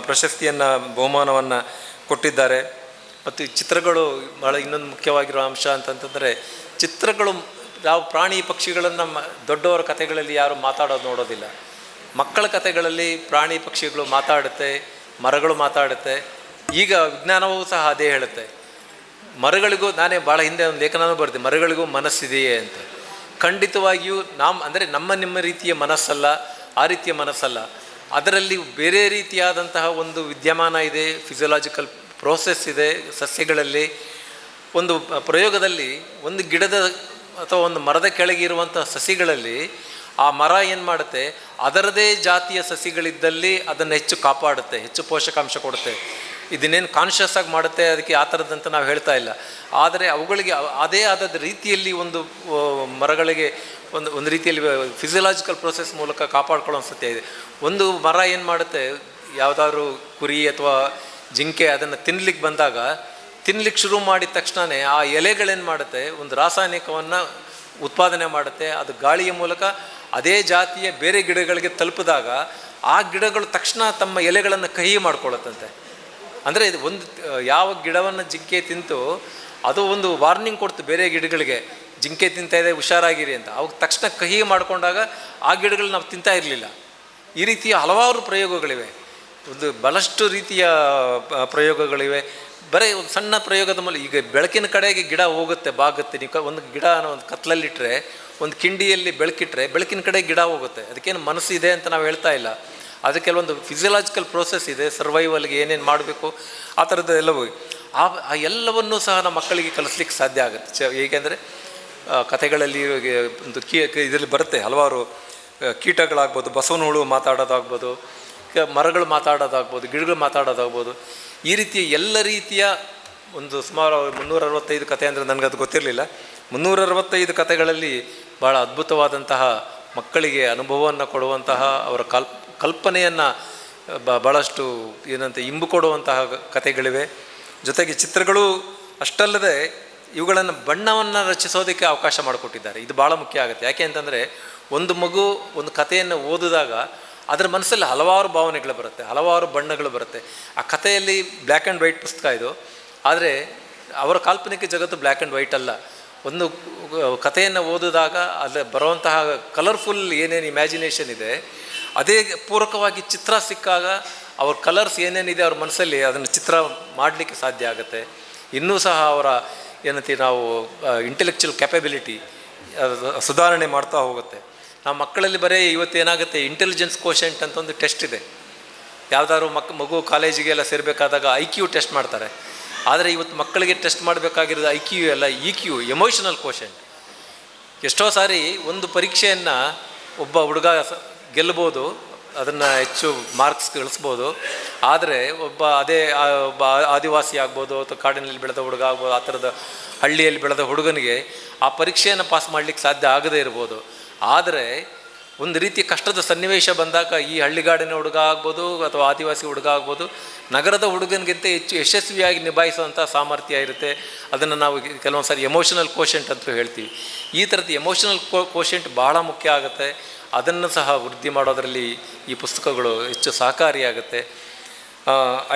ಪ್ರಶಸ್ತಿಯನ್ನು, ಬಹುಮಾನವನ್ನು ಕೊಟ್ಟಿದ್ದಾರೆ. ಮತ್ತು ಚಿತ್ರಗಳು ಭಾಳ ಇನ್ನೊಂದು ಮುಖ್ಯವಾಗಿರೋ ಅಂಶ ಅಂತಂತಂದರೆ, ಚಿತ್ರಗಳು ಯಾವ ಪ್ರಾಣಿ ಪಕ್ಷಿಗಳನ್ನು ದೊಡ್ಡವರ ಕಥೆಗಳಲ್ಲಿ ಯಾರು ಮಾತಾಡೋದು ನೋಡೋದಿಲ್ಲ. ಮಕ್ಕಳ ಕಥೆಗಳಲ್ಲಿ ಪ್ರಾಣಿ ಪಕ್ಷಿಗಳು ಮಾತಾಡುತ್ತೆ, ಮರಗಳು ಮಾತಾಡುತ್ತೆ. ಈಗ ವಿಜ್ಞಾನವೂ ಸಹ ಅದೇ ಹೇಳುತ್ತೆ. ಮರಗಳಿಗೂ ನಾನೇ ಭಾಳ ಹಿಂದೆ ಒಂದು ಲೇಖನನೂ ಬರೆದೆ, ಮರಗಳಿಗೂ ಮನಸ್ಸಿದೆಯೇ ಅಂತ. ಖಂಡಿತವಾಗಿಯೂ ನಮ್ಮ ಅಂದರೆ ನಮ್ಮ ನಿಮ್ಮ ರೀತಿಯ ಮನಸ್ಸಲ್ಲ, ಆ ರೀತಿಯ ಮನಸ್ಸಲ್ಲ. ಅದರಲ್ಲಿ ಬೇರೆ ರೀತಿಯಾದಂತಹ ಒಂದು ವಿದ್ಯಮಾನ ಇದೆ ಫಿಸಿಯೋಲಾಜಿಕಲ್ ಪ್ರೋಸೆಸ್ ಇದೆ ಸಸ್ಯಗಳಲ್ಲಿ. ಒಂದು ಪ್ರಯೋಗದಲ್ಲಿ ಒಂದು ಗಿಡದ ಅಥವಾ ಒಂದು ಮರದ ಕೆಳಗೆ ಇರುವಂಥ ಸಸಿಗಳಲ್ಲಿ ಆ ಮರ ಏನು ಮಾಡುತ್ತೆ? ಅದರದೇ ಜಾತಿಯ ಸಸಿಗಳಿದ್ದಲ್ಲಿ ಅದನ್ನು ಹೆಚ್ಚು ಕಾಪಾಡುತ್ತೆ, ಹೆಚ್ಚು ಪೋಷಕಾಂಶ ಕೊಡುತ್ತೆ. ಇದನ್ನೇನು ಕಾನ್ಷಿಯಸ್ ಆಗಿ ಮಾಡುತ್ತೆ? ಅದಕ್ಕೆ ಆ ಥರದ್ದಂತ ನಾವು ಹೇಳ್ತಾ ಇಲ್ಲ. ಆದರೆ ಅವುಗಳಿಗೆ ಅದೇ ಆದ ರೀತಿಯಲ್ಲಿ ಒಂದು ಮರಗಳಿಗೆ ಒಂದು ಒಂದು ರೀತಿಯಲ್ಲಿ ಫಿಸಿಯಲಾಜಿಕಲ್ ಪ್ರೋಸೆಸ್ ಮೂಲಕ ಕಾಪಾಡ್ಕೊಳ್ಳೋ ಸತ್ಯ ಇದೆ ಒಂದು ಮರ ಏನು ಮಾಡುತ್ತೆ? ಯಾವುದಾದ್ರೂ ಕುರಿ ಅಥವಾ ಜಿಂಕೆ ಅದನ್ನು ತಿನ್ಲಿಕ್ಕೆ ಬಂದಾಗ ತಿನ್ಲಿಕ್ಕೆ ಶುರು ಮಾಡಿದ ತಕ್ಷಣವೇ ಆ ಎಲೆಗಳೇನು ಮಾಡುತ್ತೆ? ಒಂದು ರಾಸಾಯನಿಕವನ್ನು ಉತ್ಪಾದನೆ ಮಾಡುತ್ತೆ. ಅದು ಗಾಳಿಯ ಮೂಲಕ ಅದೇ ಜಾತಿಯ ಬೇರೆ ಗಿಡಗಳಿಗೆ ತಲುಪಿದಾಗ ಆ ಗಿಡಗಳು ತಕ್ಷಣ ತಮ್ಮ ಎಲೆಗಳನ್ನು ಕಹಿ ಮಾಡ್ಕೊಳ್ಳುತ್ತಂತೆ. ಅಂದರೆ ಇದು ಒಂದು ಯಾವ ಗಿಡವನ್ನು ಜಿಂಕೆ ತಿಂತು ಅದು ಒಂದು ವಾರ್ನಿಂಗ್ ಕೊಡ್ತು ಬೇರೆ ಗಿಡಗಳಿಗೆ. ಜಿಂಕೆ ತಿಂತಾ ಇದೆ, ಹುಷಾರಾಗಿರಿ ಅಂತ. ಅವಾಗ ತಕ್ಷಣ ಕಹಿ ಮಾಡಿಕೊಂಡಾಗ ಆ ಗಿಡಗಳು ನಾವು ತಿಂತಾ ಇರಲಿಲ್ಲ. ಈ ರೀತಿಯ ಹಲವಾರು ಪ್ರಯೋಗಗಳಿವೆ. ಒಂದು ಬಹಳಷ್ಟು ರೀತಿಯ ಪ್ರಯೋಗಗಳಿವೆ. ಬರೀ ಒಂದು ಸಣ್ಣ ಪ್ರಯೋಗದ ಮೇಲೆ ಈಗ ಬೆಳಕಿನ ಕಡೆಗೆ ಗಿಡ ಹೋಗುತ್ತೆ, ಬಾಗುತ್ತೆ. ನೀವು ಒಂದು ಗಿಡ ಒಂದು ಕತ್ಲಲ್ಲಿಟ್ಟರೆ ಒಂದು ಕಿಂಡಿಯಲ್ಲಿ ಬೆಳಕಿಟ್ರೆ, ಬೆಳಕಿನ ಕಡೆ ಗಿಡ ಹೋಗುತ್ತೆ. ಅದಕ್ಕೇನು ಮನಸ್ಸು ಇದೆ ಅಂತ ನಾವು ಹೇಳ್ತಾ ಇಲ್ಲ. ಅದು ಕೆಲವೊಂದು ಫಿಸಿಯಲಾಜಿಕಲ್ ಪ್ರೋಸೆಸ್ ಇದೆ ಸರ್ವೈವಲ್ಗೆ ಏನೇನು ಮಾಡಬೇಕು, ಆ ಥರದ್ದು ಎಲ್ಲವೂ. ಆ ಆ ಎಲ್ಲವನ್ನೂ ಸಹ ನಮ್ಮ ಮಕ್ಕಳಿಗೆ ಕಲಿಸ್ಲಿಕ್ಕೆ ಸಾಧ್ಯ ಆಗುತ್ತೆ. ಚ ಏಕೆಂದರೆ ಕಥೆಗಳಲ್ಲಿ ಒಂದು ಕೀ ಇದರಲ್ಲಿ ಬರುತ್ತೆ ಹಲವಾರು ಕೀಟಗಳಾಗ್ಬೋದು ಬಸವನ ಹುಳು ಮಾತಾಡೋದಾಗ್ಬೋದು ಮರಗಳು ಮಾತಾಡೋದಾಗ್ಬೋದು, ಗಿಡಗಳು ಮಾತಾಡೋದಾಗ್ಬೋದು, ಈ ರೀತಿಯ ಎಲ್ಲ ರೀತಿಯ ಒಂದು ಸುಮಾರು ಮುನ್ನೂರ ಅರವತ್ತೈದು ಕತೆ ಅಂದರೆ ನನಗದು ಗೊತ್ತಿರಲಿಲ್ಲ. ಮುನ್ನೂರ ಅರವತ್ತೈದು ಕಥೆಗಳಲ್ಲಿ ಭಾಳ ಅದ್ಭುತವಾದಂತಹ ಮಕ್ಕಳಿಗೆ ಅನುಭವವನ್ನು ಕೊಡುವಂತಹ, ಅವರ ಕಲ್ಪ ಕಲ್ಪನೆಯನ್ನು, ಬ ಭಾಳಷ್ಟು ಏನಂತೆ, ಇಂಬು ಕೊಡುವಂತಹ ಕಥೆಗಳಿವೆ ಜೊತೆಗೆ ಚಿತ್ರಗಳು ಅಷ್ಟಲ್ಲದೆ ಇವುಗಳನ್ನು ಬಣ್ಣವನ್ನು ರಚಿಸೋದಕ್ಕೆ ಅವಕಾಶ ಮಾಡಿಕೊಟ್ಟಿದ್ದಾರೆ. ಇದು ಭಾಳ ಮುಖ್ಯ ಆಗುತ್ತೆ. ಯಾಕೆ ಅಂತಂದರೆ, ಒಂದು ಮಗು ಒಂದು ಕಥೆಯನ್ನು ಓದಿದಾಗ ಅದರ ಮನಸ್ಸಲ್ಲಿ ಹಲವಾರು ಭಾವನೆಗಳು ಬರುತ್ತೆ, ಹಲವಾರು ಬಣ್ಣಗಳು ಬರುತ್ತೆ. ಆ ಕಥೆಯಲ್ಲಿ ಬ್ಲ್ಯಾಕ್ ಆ್ಯಂಡ್ ವೈಟ್ ಪುಸ್ತಕ ಇದು. ಆದರೆ ಅವರ ಕಾಲ್ಪನಿಕ ಜಗತ್ತು ಬ್ಲ್ಯಾಕ್ ಆ್ಯಂಡ್ ವೈಟ್ ಅಲ್ಲ. ಒಂದು ಕಥೆಯನ್ನು ಓದಿದಾಗ ಅಲ್ಲಿ ಬರುವಂತಹ ಕಲರ್ಫುಲ್ ಏನೇನು ಇಮ್ಯಾಜಿನೇಷನ್ ಇದೆ, ಅದೇ ಪೂರಕವಾಗಿ ಚಿತ್ರ ಸಿಕ್ಕಾಗ ಅವ್ರ ಕಲರ್ಸ್ ಏನೇನಿದೆ ಅವ್ರ ಮನಸ್ಸಲ್ಲಿ ಅದನ್ನು ಚಿತ್ರ ಮಾಡಲಿಕ್ಕೆ ಸಾಧ್ಯ ಆಗುತ್ತೆ. ಇನ್ನೂ ಸಹ ಅವರ ಏನಂತೀವಿ ನಾವು ಇಂಟೆಲೆಕ್ಚುಯಲ್ ಕ್ಯಾಪಬಿಲಿಟಿ ಸುಧಾರಣೆ ಮಾಡ್ತಾ ಹೋಗುತ್ತೆ. ನಾವು ಮಕ್ಕಳಲ್ಲಿ ಬರೀ ಇವತ್ತೇನಾಗುತ್ತೆ ಇಂಟೆಲಿಜೆನ್ಸ್ ಕೋಶೆಂಟ್ ಅಂತ ಒಂದು ಟೆಸ್ಟ್ ಇದೆ. ಯಾವುದಾದ್ರು ಮಕ್, ಮಗು ಕಾಲೇಜಿಗೆಲ್ಲ ಸೇರಬೇಕಾದಾಗ ಐ ಕ್ಯೂ ಟೆಸ್ಟ್ ಮಾಡ್ತಾರೆ. ಆದರೆ ಇವತ್ತು ಮಕ್ಕಳಿಗೆ ಟೆಸ್ಟ್ ಮಾಡಬೇಕಾಗಿರೋದು ಐ ಕ್ಯೂ ಎಲ್ಲ ಇ ಕ್ಯೂ ಎಮೋಷನಲ್ ಕೋಶೆಂಟ್ ಎಷ್ಟೋ ಸಾರಿ ಒಂದು ಪರೀಕ್ಷೆಯನ್ನು ಒಬ್ಬ ಹುಡುಗ ಗೆಲ್ಲಬೋದು ಅದನ್ನು ಹೆಚ್ಚು ಮಾರ್ಕ್ಸ್ ಗಳಿಸ್ಬೋದು. ಆದರೆ ಒಬ್ಬ ಅದೇ ಒಬ್ಬ ಆದಿವಾಸಿ ಆಗ್ಬೋದು ಅಥವಾ ಕಾಡಿನಲ್ಲಿ ಬೆಳೆದ ಹುಡುಗ ಆಗ್ಬೋದು, ಆ ಥರದ ಹಳ್ಳಿಯಲ್ಲಿ ಬೆಳೆದ ಹುಡುಗನಿಗೆ ಆ ಪರೀಕ್ಷೆಯನ್ನು ಪಾಸ್ ಮಾಡಲಿಕ್ಕೆ ಸಾಧ್ಯ ಆಗದೇ ಇರ್ಬೋದು. ಆದರೆ ಒಂದು ರೀತಿ ಕಷ್ಟದ ಸನ್ನಿವೇಶ ಬಂದಾಗ ಈ ಹಳ್ಳಿಗಾಡಿನ ಹುಡುಗ ಆಗ್ಬೋದು ಅಥವಾ ಆದಿವಾಸಿ ಹುಡುಗ ಆಗ್ಬೋದು, ನಗರದ ಹುಡುಗನಿಗಿಂತ ಹೆಚ್ಚು ಯಶಸ್ವಿಯಾಗಿ ನಿಭಾಯಿಸುವಂಥ ಸಾಮರ್ಥ್ಯ ಇರುತ್ತೆ. ಅದನ್ನು ನಾವು ಕೆಲವೊಂದು ಸಾರಿ ಎಮೋಷನಲ್ ಕೋಶೆಂಟ್ ಅಂತ ಹೇಳ್ತೀವಿ. ಈ ಥರದ ಎಮೋಷನಲ್ ಕೋ ಕೋಶೆಂಟ್ ಭಾಳ ಮುಖ್ಯ ಆಗುತ್ತೆ. ಅದನ್ನು ಸಹ ವೃದ್ಧಿ ಮಾಡೋದರಲ್ಲಿ ಈ ಪುಸ್ತಕಗಳು ಹೆಚ್ಚು ಸಹಕಾರಿಯಾಗುತ್ತೆ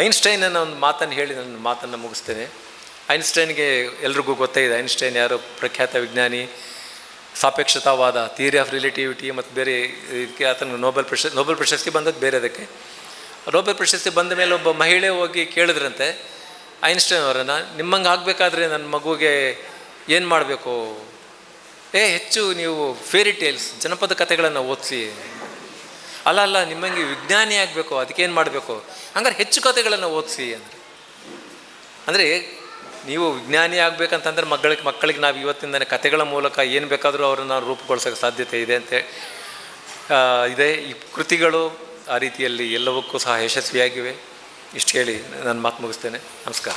ಐನ್ಸ್ಟೈನ್ ಅನ್ನೋ ಒಂದು ಮಾತನ್ನು ಹೇಳಿ, ನನ್ನ ಮಾತನ್ನು ಮುಗಿಸ್ತೇನೆ. ಐನ್ಸ್ಟೈನ್ಗೆ ಎಲ್ರಿಗೂ ಗೊತ್ತೇ ಇದೆ, ಐನ್ಸ್ಟೈನ್ ಯಾರು ಪ್ರಖ್ಯಾತ ವಿಜ್ಞಾನಿ ಸಾಪೇಕ್ಷತಾವಾದ ಥಿಯರಿ ಆಫ್ ರಿಲೇಟಿವಿಟಿ ಮತ್ತು ಬೇರೆ ಇದಕ್ಕೆ ಆತನಿಗೆ ನೋಬೆಲ್ ಪ್ರಶಸ್ತಿ ನೋಬೆಲ್ ಪ್ರಶಸ್ತಿ ಬಂದದ್ದು ಬೇರೆ ಅದಕ್ಕೆ. ನೋಬೆಲ್ ಪ್ರಶಸ್ತಿ ಬಂದ ಮೇಲೆ ಒಬ್ಬ ಮಹಿಳೆ ಹೋಗಿ ಕೇಳಿದ್ರಂತೆ, ಐನ್ಸ್ಟೈನ್ ಅವರನ್ನು, ನಿಮ್ಮಂಗೆ ಆಗಬೇಕಾದ್ರೆ ನನ್ನ ಮಗುಗೆ ಏನು ಮಾಡಬೇಕು? ಏ, ಹೆಚ್ಚು ನೀವು ಫೇರಿ ಟೇಲ್ಸ್ ಜನಪದ ಕಥೆಗಳನ್ನು ಓದಿಸಿ. ಅಲ್ಲ ಅಲ್ಲ, ನಿಮ್ಮಂಗೆ ವಿಜ್ಞಾನಿ ಆಗಬೇಕು ಅದಕ್ಕೇನು ಮಾಡಬೇಕು? ಹಂಗಾರೆ ಹೆಚ್ಚು ಕಥೆಗಳನ್ನು ಓದಿಸಿ, ಅಂದರೆ. ಅಂದರೆ ನೀವು ವಿಜ್ಞಾನಿ ಆಗಬೇಕಂತಂದ್ರೆ ಮಕ್ಕಳಿಗೆ ಮಕ್ಕಳಿಗೆ ನಾವು ಇವತ್ತಿಂದನೇ ಕಥೆಗಳ ಮೂಲಕ ಏನು ಬೇಕಾದರೂ ಅವರನ್ನು ರೂಪುಗೊಳಿಸೋಕೆ ಸಾಧ್ಯತೆ ಇದೆ ಅಂತ ಇದೆ. ಈ ಕೃತಿಗಳು ಆ ರೀತಿಯಲ್ಲಿ ಎಲ್ಲವಕ್ಕೂ ಸಹ ಯಶಸ್ವಿಯಾಗಿವೆ. ಇಷ್ಟು ಹೇಳಿ ನಾನು ಮಾತು ಮುಗಿಸ್ತೇನೆ. ನಮಸ್ಕಾರ.